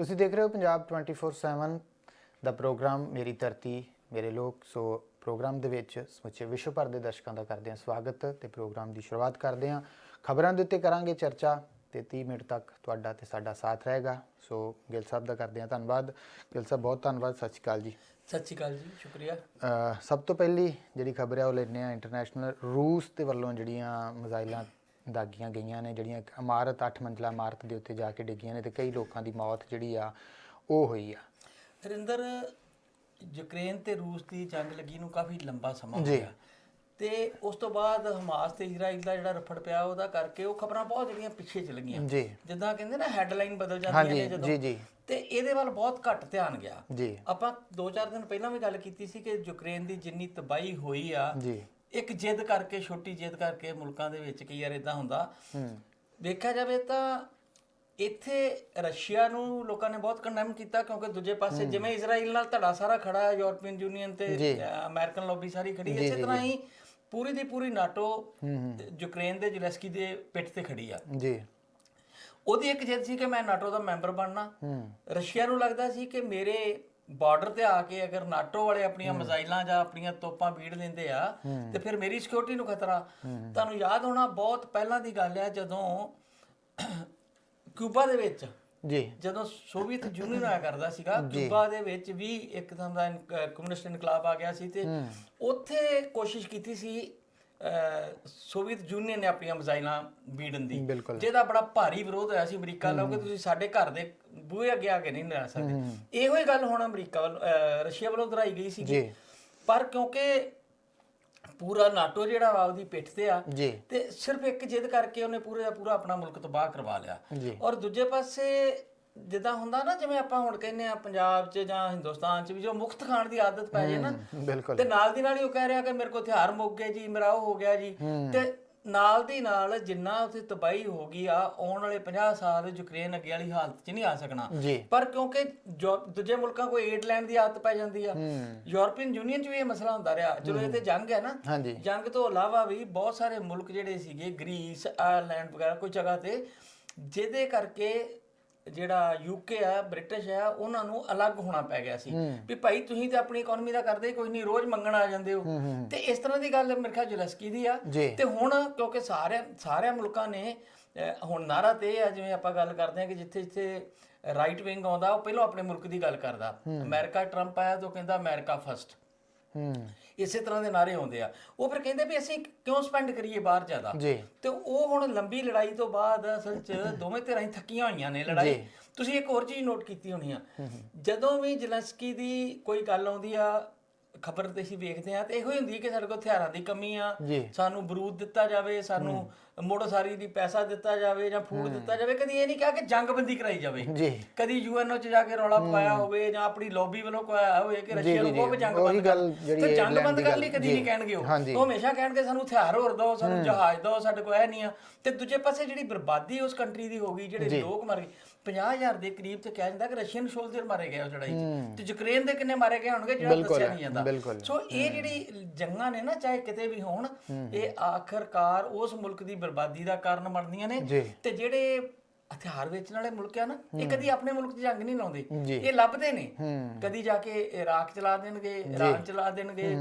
ਤੁਸੀਂ ਦੇਖ ਰਹੇ ਹੋ ਪੰਜਾਬ 24/7 ਦਾ ਪ੍ਰੋਗਰਾਮ ਮੇਰੀ ਧਰਤੀ ਮੇਰੇ ਲੋਕ। ਸੋ ਪ੍ਰੋਗਰਾਮ ਦੇ ਵਿੱਚ ਸਮੁੱਚੇ ਵਿਸ਼ਵ ਭਰ ਦੇ ਦਰਸ਼ਕਾਂ ਦਾ ਕਰਦੇ ਹਾਂ ਸਵਾਗਤ ਤੇ ਪ੍ਰੋਗਰਾਮ ਦੀ ਸ਼ੁਰੂਆਤ ਕਰਦੇ ਹਾਂ। ਖਬਰਾਂ ਦੇ ਉੱਤੇ ਕਰਾਂਗੇ ਚਰਚਾ ਤੇ 30 ਮਿੰਟ ਤੱਕ ਤੁਹਾਡਾ ਤੇ ਸਾਡਾ ਸਾਥ ਰਹੇਗਾ। ਸੋ ਗਿੱਲ ਸਾਹਿਬ ਦਾ ਕਰਦੇ ਹਾਂ ਧੰਨਵਾਦ। ਗਿੱਲ ਸਾਹਿਬ ਬਹੁਤ ਧੰਨਵਾਦ। ਸਤਿ ਸ਼੍ਰੀ ਅਕਾਲ ਜੀ। ਸਤਿ ਸ਼੍ਰੀ ਅਕਾਲ ਜੀ। ਸ਼ੁਕਰੀਆ। ਸਭ ਤੋਂ ਪਹਿਲੀ ਜਿਹੜੀ ਖਬਰ ਹੈ ਉਹ ਲੈਂਦੇ ਆ ਇੰਟਰਨੈਸ਼ਨਲ ਰੂਸ ਦੇ ਵੱਲੋਂ ਜਿਹੜੀਆਂ ਮਿਜ਼ਾਈਲਾਂ ਦਾਗੀਆਂ ਗਈਆਂ ਨੇ ਜਿਹੜੀਆਂ ਇੱਕ ਇਮਾਰਤ 8 ਮੰਜ਼ਲਾ ਇਮਾਰਤ ਦੇ ਉੱਤੇ ਜਾ ਕੇ ਡਿੱਗੀਆਂ ਨੇ ਤੇ ਕਈ ਲੋਕਾਂ ਦੀ ਮੌਤ ਜਿਹੜੀ ਆ ਉਹ ਹੋਈ ਆ। ਹਰਿੰਦਰ ਯੂਕਰੇਨ ਤੇ ਰੂਸ ਦੀ ਜੰਗ ਲੱਗੀ ਨੂੰ ਕਾਫੀ ਲੰਬਾ ਸਮਾਂ ਹੋ। ਗਿਆ। ਤੇ ਉਸ ਤੋਂ ਬਾਅਦ ਹਮਾਸ ਤੇ ਇਜ਼ਰਾਈਲ ਦਾ ਜਿਹੜਾ ਰਫੜ ਪਿਆ ਉਹਦਾ ਕਰਕੇ ਉਹ ਖਬਰਾਂ ਬਹੁਤ ਜਿਹੜੀਆਂ ਪਿੱਛੇ ਚਲ ਗਈਆਂ ਜੀ। ਜਿੱਦਾਂ ਕਹਿੰਦੇ ਨਾ ਹੈਡਲਾਈਨ ਬਦਲ ਜਾਂਦੀਆਂ ਨੇ ਜਦੋਂ। ਜੀ ਜੀ। ਤੇ ਇਹਦੇ ਵੱਲ ਬਹੁਤ ਘੱਟ ਧਿਆਨ ਗਿਆ। ਜੀ। ਆਪਾਂ 2-4 ਦਿਨ ਪਹਿਲਾਂ ਵੀ ਗੱਲ ਕੀਤੀ ਸੀ ਕਿ ਯੂਕਰੇਨ ਦੀ ਜਿੰਨੀ ਤਬਾਹੀ ਹੋਈ ਆ ਜੀ। ਇੱਕ ਜਿੱਦ ਕਰਕੇ ਛੋਟੀ ਜਿੱਦ ਕਰਕੇ ਮੁਲਕਾਂ ਦੇ ਵਿੱਚ ਕਈ ਵਾਰ ਇਦਾਂ ਹੁੰਦਾ। ਹੂੰ। ਵੇਖਿਆ ਜਾਵੇ ਤਾਂ ਇੱਥੇ ਰਸ਼ੀਆ ਨੂੰ ਲੋਕਾਂ ਨੇ ਬਹੁਤ ਕੰਡੈਮ ਕੀਤਾ ਕਿਉਂਕਿ ਦੂਜੇ ਪਾਸੇ ਜਿਵੇਂ ਇਜ਼ਰਾਈਲ ਨਾਲ ਧੜਾ ਸਾਰਾ ਖੜਾ ਹੈ ਯੂਰਪੀਅਨ ਯੂਨੀਅਨ ਤੇ ਅਮਰੀਕਨ ਲੌਬੀ ਸਾਰੀ ਖੜੀ ਹੈ। ਇਸੇ ਤਰ੍ਹਾਂ ਹੀ ਪੂਰੀ ਦੀ ਪੂਰੀ ਨਾਟੋ ਯੂਕਰੇਨ ਦੇ ਜ਼ੈਲੈਂਸਕੀ ਦੇ ਪਿੱਠ ਤੇ ਖੜੀ ਆ। ਜੀ। ਉਹਦੀ ਇੱਕ ਜਿੱਦ ਸੀ ਕਿ ਮੈਂ ਨਾਟੋ ਦਾ ਮੈਂਬਰ ਬਣਨਾ। ਰਸ਼ੀਆ ਨੂੰ ਲੱਗਦਾ ਸੀ ਕਿ ਮੇਰੇ ਬਾਰਡਰ ਤੇ ਆ ਕੇ ਅਗਰ ਨਾਟੋ ਵਾਲੇ ਆਪਣੀਆਂ ਮਿਜ਼ਾਈਲਾਂ ਜਾਂ ਆਪਣੀਆਂ ਤੋਪਾਂ ਵੀੜ ਲੈਂਦੇ ਆ ਤੇ ਫਿਰ ਮੇਰੀ ਸਿਕਿਉਰਿਟੀ ਨੂੰ ਖਤਰਾ। ਤੁਹਾਨੂੰ ਯਾਦ ਹੋਣਾ ਬਹੁਤ ਪਹਿਲਾਂ ਦੀ ਗੱਲ ਹੈ ਜਦੋਂ ਕਿਊਬਾ ਦੇ ਵਿੱਚ ਜੀ। ਜਦੋਂ ਸੋਵੀਅਤ ਯੂਨੀਅਨ ਆਇਆ ਕਰਦਾ ਸੀਗਾ ਕਿਊਬਾ ਦੇ ਵਿੱਚ ਵੀ ਇੱਕ ਕਿਸਮ ਦਾ ਕਮਿਊਨਿਸਟ ਇਨਕਲਾਬ ਆ ਗਿਆ ਸੀ ਤੇ ਉੱਥੇ ਕੋਸ਼ਿਸ਼ ਕੀਤੀ ਸੀ ਸੋਵੀਅਤ ਯੂਨੀਅਨ ਨੇ ਆਪਣੀਆਂ ਮਿਜ਼ਾਈਲਾਂ ਵੀੜਨ ਦੀ ਬਿਲਕੁਲ। ਜਿਹਦਾ ਬੜਾ ਭਾਰੀ ਵਿਰੋਧ ਹੋਇਆ ਸੀ ਅਮਰੀਕਾ ਨਾਲ ਕਿ ਤੁਸੀਂ ਸਾਡੇ ਘਰ ਦੇ ਬੂਹੇ ਅੱਗੇ ਆ ਕੇ ਨਹੀਂ ਲੈ ਸਕਦੇ। ਇਹੋ ਹੀ ਗੱਲ ਹੁਣ ਅਮਰੀਕਾ ਵੱਲ ਰਸ਼ੀਆ ਵੱਲੋਂ ਦੁਹਰਾਈ ਗਈ ਸੀ ਜੀ। ਪਰ ਕਿਉਂਕਿ ਪੂਰਾ ਨਾਟੋ ਜਿਹੜਾ ਵਾ ਉਹਦੀ ਪਿੱਠ ਤੇ ਆ ਜੀ। ਤੇ ਸਿਰਫ ਇੱਕ ਜਿੱਦ ਕਰਕੇ ਉਹਨੇ ਪੂਰੇ ਦਾ ਪੂਰਾ ਆਪਣਾ ਮੁਲਕ ਤਬਾਹ ਕਰਵਾ ਲਿਆ। ਜੀ। ਔਰ ਦੂਜੇ ਪਾਸੇ ਜਿੱਦਾਂ ਹੁੰਦਾ ਨਾ ਜਿਵੇਂ ਆਪਾਂ ਹੁਣ ਕਹਿੰਦੇ ਆ ਪੰਜਾਬ 'ਚ ਜਾਂ ਹਿੰਦੁਸਤਾਨ 'ਚ ਵੀ ਜੋ ਮੁਕਤ ਖਾਣ ਦੀ ਆਦਤ ਪੈ ਜਾਏ ਨਾ ਬਿਲਕੁਲ। ਤੇ ਨਾਲ ਦੀ ਨਾਲ ਹੀ ਉਹ ਕਹਿ ਰਿਹਾ ਕਿ ਮੇਰੇ ਕੋਲ ਹਥਿਆਰ ਮੁੱਕ ਗਏ ਜੀ ਮੇਰਾ ਉਹ ਹੋ ਗਿਆ ਜੀ। ਤੇ ਨਾਲ ਦੀ ਨਾਲ ਜਿੰਨਾ ਉੱਥੇ ਤਬਾਹੀ ਹੋ ਗਈ ਆ ਆਉਣ ਵਾਲੇ 50 ਸਾਲ ਯੂਕਰੇਨ ਅੱਗੇ ਵਾਲੀ ਹਾਲਤ 'ਚ ਨਹੀਂ ਆ ਸਕਣਾ। ਜੀ। ਪਰ ਕਿਉਂਕਿ ਜੋ ਦੂਜੇ ਮੁਲਕਾਂ ਕੋਈ ਏਡ ਲੈਣ ਦੀ ਆਦਤ ਪੈ ਜਾਂਦੀ ਆ। ਯੂਰਪੀਅਨ ਯੂਨੀਅਨ 'ਚ ਵੀ ਇਹ ਮਸਲਾ ਹੁੰਦਾ ਰਿਹਾ। ਚਲੋ ਇਹ ਤੇ ਜੰਗ ਹੈ ਨਾ। ਜੰਗ ਤੋਂ ਇਲਾਵਾ ਵੀ ਬਹੁਤ ਸਾਰੇ ਮੁਲਕ ਜਿਹੜੇ ਸੀਗੇ ਗ੍ਰੀਸ ਆਇਰਲੈਂਡ ਵਗੈਰਾ ਕੋਈ ਜਗ੍ਹਾ ਤੇ ਜਿਹਦੇ ਕਰਕੇ ਜਿਹੜਾ ਯੂਕੇ ਆ ਬ੍ਰਿਟਿਸ਼ ਆ ਉਹਨਾਂ ਨੂੰ ਅਲੱਗ ਹੋਣਾ ਪੈ ਗਿਆ ਸੀ। ਵੀ ਭਾਈ ਤੁਸੀਂ ਤੇ ਆਪਣੀ ਇਕਨੋਮੀ ਦਾ ਕਰਦੇ ਕੋਈ ਨਹੀਂ ਰੋਜ਼ ਮੰਗਣ ਆ ਜਾਂਦੇ ਹੋ। ਤੇ ਇਸ ਤਰ੍ਹਾਂ ਦੀ ਗੱਲ ਮੇਰੇ ਖਿਆਲ ਜਲਸਕੀ ਦੀ ਆ। ਤੇ ਹੁਣ ਕਿਉਂਕਿ ਸਾਰੇ ਸਾਰੇ ਮੁਲਕਾਂ ਨੇ ਹੁਣ ਨਾਰਾ ਤੇ ਆ ਜਿਵੇਂ ਆਪਾਂ ਗੱਲ ਕਰਦੇ ਆ ਕਿ ਜਿੱਥੇ ਜਿੱਥੇ ਰਾਈਟ ਵਿੰਗ ਆਉਂਦਾ ਉਹ ਪਹਿਲਾਂ ਆਪਣੇ ਮੁਲਕ ਦੀ ਗੱਲ ਕਰਦਾ। ਅਮਰੀਕਾ ਟਰੰਪ ਆਇਆ ਤਾਂ ਕਹਿੰਦਾ ਅਮਰੀਕਾ ਫਸਟ ਹੂੰ। ਇਸੇ ਤਰ੍ਹਾਂ ਦੇ ਨਾਰੇ ਆਉਂਦੇ ਆ। ਉਹ ਫਿਰ ਕਹਿੰਦੇ ਵੀ ਅਸੀਂ ਕਿਉਂ ਸਪੈਂਡ ਕਰੀਏ ਬਾਹਰ ਜ਼ਿਆਦਾ? ਜੀ। ਤੇ ਉਹ ਹੁਣ ਲੰਬੀ ਲੜਾਈ ਤੋਂ ਬਾਅਦ ਅਸਲ 'ਚ ਦੋਵੇਂ ਧਿਰਾਂ ਹੀ ਥੱਕੀਆਂ ਹੋਈਆਂ ਨੇ ਲੜਾਈ। ਤੁਸੀਂ ਇੱਕ ਹੋਰ ਚੀਜ਼ ਨੋਟ ਕੀਤੀ ਹੋਣੀ ਆ। ਜਦੋਂ ਵੀ ਜ਼ੈਲੈਂਸਕੀ ਦੀ ਕੋਈ ਗੱਲ ਆਉਂਦੀ ਆ ਖਬਰ ਤੇ ਅਸੀਂ ਵੇਖਦੇ ਆ ਤੇ ਇਹੋ ਹੀ ਹੁੰਦੀ ਹੈ ਕਿ ਸਾਡੇ ਕੋਲ ਹਥਿਆਰਾਂ ਦੀ ਕਮੀ ਆ। ਜੀ। ਸਾਨੂੰ ਬਰੂਦ ਦਿੱਤਾ ਜਾਵੇ ਸਾਨੂੰ ਮੋੜੋਸਾਰੀ ਦੀ ਪੈਸਾ ਦਿੱਤਾ ਜਾਵੇ ਜਾਂ ਫੂਡ ਦਿੱਤਾ ਜਾਵੇ ਕਦੀ ਇਹ ਨਹੀਂ ਕਿਹਾ ਕਿ ਜੰਗਬੰਦੀ ਕਰਾਈ ਜਾਵੇ। ਜੀ। ਕਦੀ ਯੂਐਨਓ ਚ ਜਾ ਕੇ ਰੌਲਾ ਪਾਇਆ ਹੋਵੇ ਜਾਂ ਆਪਣੀ ਲੌਬੀ ਵੱਲੋਂ ਕੋਈ ਆਇਆ ਹੋਵੇ ਕਿ ਰਸ਼ੀਆ ਨੂੰ ਕਹੋ ਵੀ ਜੰਗ ਉਹੀ ਬੰਦ ਗੱਲ ਕਰ ਜਿਹੜੀ ਤੇ ਜੰਗ ਬੰਦ ਕਰਨ ਗੱਲ, ਲਈ ਕਦੀ ਜੀ। ਨਹੀਂ ਕਹਿਣਗੇ ਉਹ। ਹਾਂਜੀ। ਉਹ ਹਮੇਸ਼ਾ ਕਹਿਣਗੇ ਸਾਨੂੰ ਹਥਿਆਰ ਹੋਰ ਦਿਓ ਸਾਨੂੰ ਜਹਾਜ਼ ਦਿਓ ਸਾਡੇ ਕੋਲ ਇਹ ਨਹੀਂ ਆ। ਤੇ ਦੂਜੇ ਪਾਸੇ ਜਿਹੜੀ ਬਰਬਾਦੀ ਉਸ ਕੰਟਰੀ ਦੀ ਹੋ ਗਈ ਜਿਹੜੇ ਲੋਕ ਮਰ ਗਏ 50000 ਦੇ ਕਰੀਬ ਤੇ ਕਿਹਾ ਜਾਂਦਾ ਕਿ ਰਸ਼ੀਅਨ ਸੋਲਜਰ ਮਾਰੇ ਗਏ ਉਸ ਲੜਾਈ 'ਚ। ਤੇ ਯੂਕਰੇਨ ਦੇ ਕਿੰਨੇ ਮਾਰੇ ਗਏ ਹੋਣਗੇ ਜਿਹੜਾ ਦੱਸਿਆ ਨਹੀਂ ਜਾਂਦਾ। ਬਿਲਕੁਲ। ਸੋ ਇਹ ਜਿਹੜੀ ਜੰਗਾਂ ਨੇ ਨਾ ਚਾਹੇ ਕਿਤੇ ਵੀ ਹੋਣ ਇਹ ਆਖਰਕਾਰ ਉਸ ਮੁਲਕ ਦੀ ਬਰਬਾਦੀ ਦਾ ਕਾਰਨ ਬਣਦੀਆਂ ਨੇ ਜੀ। ਤੇ ਜਿਹੜੇ ਹਥਿਆਰ ਵੇਚਣ ਵਾਲੇ ਮੁਲਕ ਆ ਨਾ ਇਹ ਕਦੀ ਆਪਣੇ ਮੁਲਕ 'ਚ ਜੰਗ ਨਹੀਂ ਲਾਉਂਦੇ। ਜੀ। ਇਹ ਲੱਭਦੇ ਨੇ। ਕਦੀ ਜਾ ਕੇ ਇਰਾਕ ਚਲਾ ਦੇਣਗੇ ਇਰਾਨ ਚਲਾ ਦੇਣਗੇ।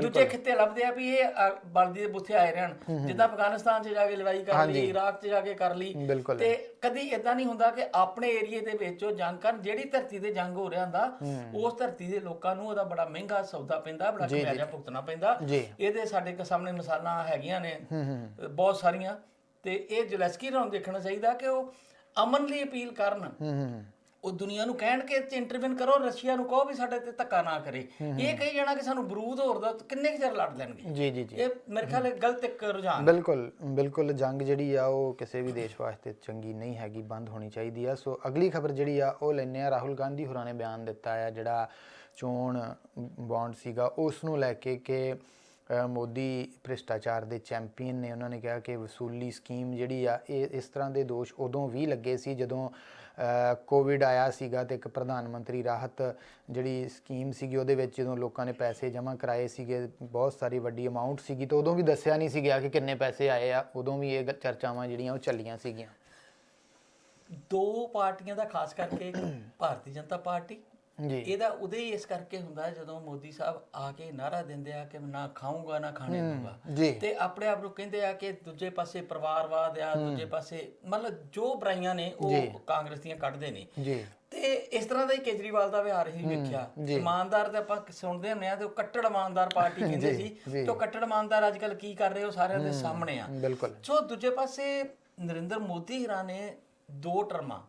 ਦੂਜੇ ਖਿੱਤੇ ਲੱਭਦੇ ਆ ਵੀ ਇਹ ਅ, ਬਲਦੀ ਦੇ ਬੁੱਥੇ ਆਏ ਰਹਿਣ। ਜਿੱਦਾਂ ਅਫਗਾਨਿਸਤਾਨ 'ਚ ਜਾ ਕੇ ਲੜਾਈ ਕਰ ਲਈ ਇਰਾਕ 'ਚ ਜਾ ਕੇ ਕਰ ਲਈ। ਬਿਲਕੁਲ। ਤੇ ਕਦੀ ਇਦਾਂ ਨਹੀਂ ਹੁੰਦਾ ਕਿ ਆਪਣੇ ਏਰੀਏ ਦੇ ਵਿੱਚ ਉਹ ਜੰਗ ਕਰਨ ਜਿਹੜੀ ਧਰਤੀ ਤੇ ਜੰਗ ਹੋ ਰਿਹਾ ਹੁੰਦਾ ਉਸ ਧਰਤੀ ਦੇ ਲੋਕਾਂ ਨੂੰ ਉਹਦਾ ਬੜਾ ਮਹਿੰਗਾ ਸੌਦਾ ਪੈਂਦਾ ਬੜਾ ਖਮਿਆਜਾ ਭੁਗਤਣਾ ਪੈਂਦਾ। ਜੀ। ਇਹਦੇ ਸਾਡੇ ਕ ਸਾਹਮਣੇ ਮਿਸਾਲਾਂ ਹੈਗੀਆਂ ਨੇ। ਬਹੁਤ ਸਾਰੀਆਂ। ਤੇ ਇਹ ਜਲੈਸਕੀ ਨੂੰ ਦੇਖਣਾ ਚਾਹੀਦਾ ਕਿ ਉਹ ਅਮਨ ਲਈ ਅਪੀਲ ਕਰਨ। ਉਹ ਦੁਨੀਆ ਨੂੰ ਕਹਿਣ ਕਿ ਇਹ ਇੰਟਰਵੈਨ ਕਰੋ ਰਸ਼ੀਆ ਨੂੰ ਕਹੋ ਵੀ ਸਾਡੇ ਤੇ ਧੱਕਾ ਨਾ ਕਰੇ। ਇਹ ਕਹੀ ਜਾਣਾ ਕਿ ਸਾਨੂੰ ਬਰੂਦ ਹੋਰ ਦਾ ਕਿੰਨੇ ਕੁ ਚਿਰ ਲੜ ਲੈਣਗੇ? ਜੀ ਜੀ ਜੀ। ਇਹ ਮੇਰੇ ਖਿਆਲ ਇਹ ਗਲਤ ਇੱਕ ਰੁਝਾਨ ਬਿਲਕੁਲ ਬਿਲਕੁਲ ਜੰਗ ਜਿਹੜੀ ਆ ਉਹ ਕਿਸੇ ਵੀ ਦੇਸ਼ ਵਾਸਤੇ ਚੰਗੀ ਨਹੀਂ ਹੈਗੀ ਬੰਦ ਹੋਣੀ ਚਾਹੀਦੀ ਆ। ਸੋ ਅਗਲੀ ਖਬਰ ਜਿਹੜੀ ਆ ਉਹ ਲੈਨੇ ਆ ਰਾਹੁਲ ਗਾਂਧੀ ਹੋਰਾਂ ਨੇ ਬਿਆਨ ਦਿੱਤਾ ਆ ਜਿਹੜਾ ਚੋਣ ਬੌਂਡ ਸੀਗਾ ਉਸ ਨੂੰ ਲੈ ਕੇ ਕਿ ਮੋਦੀ ਭ੍ਰਿਸ਼ਟਾਚਾਰ ਦੇ ਚੈਂਪੀਅਨ ਨੇ, ਉਹਨਾਂ ਨੇ ਕਿਹਾ ਕਿ ਵਸੂਲੀ ਸਕੀਮ ਜਿਹੜੀ ਆ, ਇਹ ਇਸ ਤਰ੍ਹਾਂ ਦੇ ਦੋਸ਼ ਉਦੋਂ ਵੀ ਲੱਗੇ ਸੀ ਜਦੋਂ ਕੋਵਿਡ ਆਇਆ ਸੀਗਾ ਤੇ ਇੱਕ ਪ੍ਰਧਾਨ ਮੰਤਰੀ ਰਾਹਤ ਜਿਹੜੀ ਸਕੀਮ ਸੀਗੀ, ਉਹਦੇ ਵਿੱਚ ਜਦੋਂ ਲੋਕਾਂ ਨੇ ਪੈਸੇ ਜਮ੍ਹਾਂ ਕਰਾਏ ਸੀਗੇ, ਬਹੁਤ ਸਾਰੀ ਵੱਡੀ ਅਮਾਉਂਟ ਸੀਗੀ, ਤਾਂ ਉਦੋਂ ਵੀ ਦੱਸਿਆ ਨਹੀਂ ਸੀ ਗਿਆ ਕਿ ਕਿੰਨੇ ਪੈਸੇ ਆਏ ਆ, ਉਦੋਂ ਵੀ ਇਹ ਚਰਚਾਵਾਂ ਜਿਹੜੀਆਂ ਉਹ ਚੱਲੀਆਂ ਸੀਗੀਆਂ। ਦੋ ਪਾਰਟੀਆਂ ਦਾ ਖਾਸ ਕਰਕੇ ਭਾਰਤੀ ਜਨਤਾ ਪਾਰਟੀ ਜੀ। ਇਹਦਾ ਉਦੇ ਹੀ ਇਸ ਕਰਕੇ ਹੁੰਦਾ ਹੈ ਜਦੋਂ ਮੋਦੀ ਸਾਹਿਬ ਆ ਕੇ ਨਾਰਾ ਦਿੰਦੇ ਆ ਕਿ ਨਾ ਖਾਊਂਗਾ ਨਾ ਖਾਣੇ ਦੂੰਗਾ ਤੇ ਆਪਣੇ ਆਪ ਨੂੰ ਕਹਿੰਦੇ ਆ ਕਿ ਦੂਜੇ ਪਾਸੇ ਪਰਿਵਾਰਵਾਦ ਆ ਦੂਜੇ ਪਾਸੇ ਮਤਲਬ ਜੋ ਬੁਰਾਈਆਂ ਨੇ ਉਹ ਕਾਂਗਰਸ ਦੀਆਂ ਕੱਢਦੇ ਨੇ। ਜੀ। ਤੇ ਇਸ ਤਰ੍ਹਾਂ ਦਾ ਹੀ ਕੇਜਰੀਵਾਲ ਦਾ ਵਿਹਾਰ ਹੀ ਵੇਖਿਆ। ਇਮਾਨਦਾਰ ਤੇ ਆਪਾਂ ਸੁਣਦੇ ਹੁੰਦੇ ਆ ਤੇ ਉਹ ਕੱਟੜ ਇਮਾਨਦਾਰ ਪਾਰਟੀ ਕਹਿੰਦੇ ਸੀ ਤੇ ਉਹ ਕੱਟੜ ਇਮਾਨਦਾਰ ਅੱਜ ਕੱਲ ਕੀ ਕਰ ਰਹੇ ਉਹ ਸਾਰਿਆਂ ਦੇ ਸਾਹਮਣੇ ਆ। ਬਿਲਕੁਲ। ਸੋ ਦੂਜੇ ਪਾਸੇ ਨਰਿੰਦਰ ਮੋਦੀ ਹੀਰਾਂ ਨੇ ਦੋ ਟਰਮਾਂ।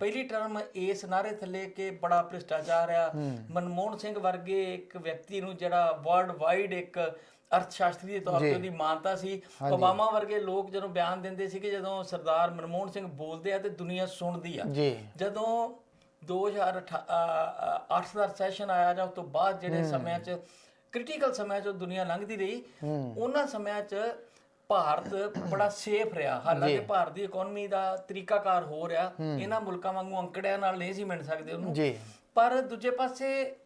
ਪਹਿਲੀ ਟਰਮ ਇਸ ਨਾਰੇ ਥੱਲੇ ਕਿ ਬੜਾ ਭ੍ਰਿਸ਼ਟਾਚਾਰ ਆ ਮਨਮੋਹਨ ਸਿੰਘ ਵਰਗੇ ਇੱਕ ਵਿਅਕਤੀ ਨੂੰ ਜਿਹੜਾ ਵਰਲਡ ਵਾਈਡ ਇੱਕ ਅਰਥ ਸ਼ਾਸਤਰੀ ਦੇ ਤੌਰ ਤੇ ਉਹਦੀ ਮਾਨਤਾ ਸੀ। ਓਬਾਮਾ ਵਰਗੇ ਲੋਕ ਜਦੋਂ ਬਿਆਨ ਦਿੰਦੇ ਸੀ ਕਿ ਜਦੋਂ ਸਰਦਾਰ ਮਨਮੋਹਨ ਸਿੰਘ ਬੋਲਦੇ ਆ ਤੇ ਦੁਨੀਆ ਸੁਣਦੀ ਆ। ਜਦੋਂ 2008 ਦਾ ਸੈਸ਼ਨ ਆਇਆ ਜਾਂ ਉਸ ਤੋਂ ਬਾਅਦ ਜਿਹੜੇ ਸਮਿਆਂ 'ਚ ਕ੍ਰਿਟੀਕਲ ਸਮਿਆਂ 'ਚ ਦੁਨੀਆ ਲੰਘਦੀ ਰਹੀ ਉਹਨਾਂ ਸਮਿਆਂ 'ਚ ਭਾਰਤ ਬੜਾ ਸੇਫ ਰਿਹਾ। ਹਾਲਾਂਕਿ ਭਾਰਤ ਦੀ ਇਕਨੋਮੀ ਦਾ ਤਰੀਕਾਕਾਰ ਹੋ ਰਿਹਾ। ਇਹਨਾਂ ਮੁਲਕਾਂ ਵਾਂਗੂ ਅੰਕੜਿਆਂ ਨਾਲ ਨਹੀਂ ਸੀ ਮਿਲ ਸਕਦੇ ਉਹਨੂੰ। ਜੀ। ਪਰ ਦੂਜੇ ਪਾਸੇ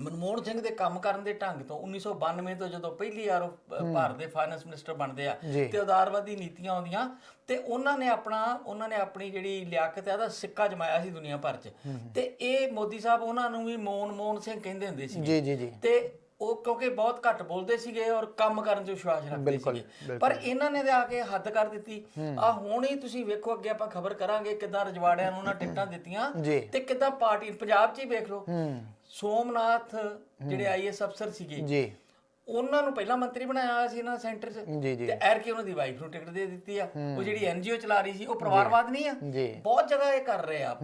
ਮਨਮੋਹਨ ਸਿੰਘ ਦੇ ਕੰਮ ਕਰਨ ਦੇ ਢੰਗ ਤੋਂ 1992 ਤੋਂ ਜਦੋਂ ਪਹਿਲੀ ਵਾਰ ਭਾਰਤ ਦੇ ਫਾਈਨੈਂਸ ਮਿਨਿਸਟਰ ਬਣਦੇ ਆ। ਤੇ ਉਦਾਰਵਾਦੀ ਨੀਤੀਆਂ ਆਉਂਦੀਆਂ ਤੇ ਉਹਨਾਂ ਨੇ ਆਪਣਾ ਉਹਨਾਂ ਨੇ ਆਪਣੀ ਜਿਹੜੀ ਲਿਆਕਤ ਹੈ ਉਹਦਾ ਸਿੱਕਾ ਜਮਾਇਆ ਸੀ ਦੁਨੀਆ ਭਰ 'ਚ। ਤੇ ਇਹ ਮੋਦੀ ਸਾਹਿਬ ਉਹਨਾਂ ਨੂੰ ਵੀ ਮੋਹਨ ਮੋਹਨ ਸਿੰਘ ਕਹਿੰਦੇ ਹੁੰਦੇ ਸੀ। ਜੀ ਜੀ ਜੀ। ਤੇ ਉਹ ਕਿਉਂਕਿ ਬਹੁਤ ਘੱਟ ਬੋਲਦੇ ਸੀਗੇ ਔਰ ਕੰਮ ਕਰਨ 'ਚ ਵਿਸ਼ਵਾਸ ਰੱਖਦੇ ਸੀਗੇ। ਪਰ ਇਹਨਾਂ ਨੇ ਤੇ ਆ ਕੇ ਹੱਦ ਕਰ ਦਿੱਤੀ। ਆ ਹੁਣ ਹੀ ਤੁਸੀਂ ਵੇਖੋ ਅੱਗੇ ਆਪਾਂ ਖਬਰ ਕਰਾਂਗੇ ਕਿਦਾਂ ਰਜਵਾੜਿਆਂ ਨੂੰ ਉਹਨਾਂ ਟਿਕਟਾਂ ਦਿੱਤੀਆਂ ਜੀ। ਤੇ ਕਿਦਾਂ ਪਾਰਟੀ ਪੰਜਾਬ 'ਚ ਹੀ ਵੇਖ ਲਓ। ਹੂੰ। ਸੋਮਨਾਥ ਜਿਹੜੇ ਆਈਐਸ ਅਫਸਰ ਸੀਗੇ ਜੀ। ਉਹਨਾਂ ਨੂੰ ਪਹਿਲਾਂ ਮੰਤਰੀ ਬਣਾਇਆ ਹੋਇਆ ਸੀ ਇਹਨਾਂ ਸੈਂਟਰ 'ਚ। ਜੀ ਜੀ। ਤੇ ਐਰ ਕੀ ਉਹਨਾਂ ਦੀ ਵਾਈਫ ਨੂੰ ਟਿਕਟ ਦੇ ਦਿੱਤੀ ਆ। ਉਹ ਜਿਹੜੀ ਐਨਜੀਓ ਚਲਾ ਰਹੀ ਸੀ ਉਹ ਪਰਿਵਾਰਵਾਦ ਨਹੀਂ ਆ। ਜੀ। ਬਹੁਤ ਜਗ੍ਹਾ ਇਹ ਕਰ ਰਹੇ ਆ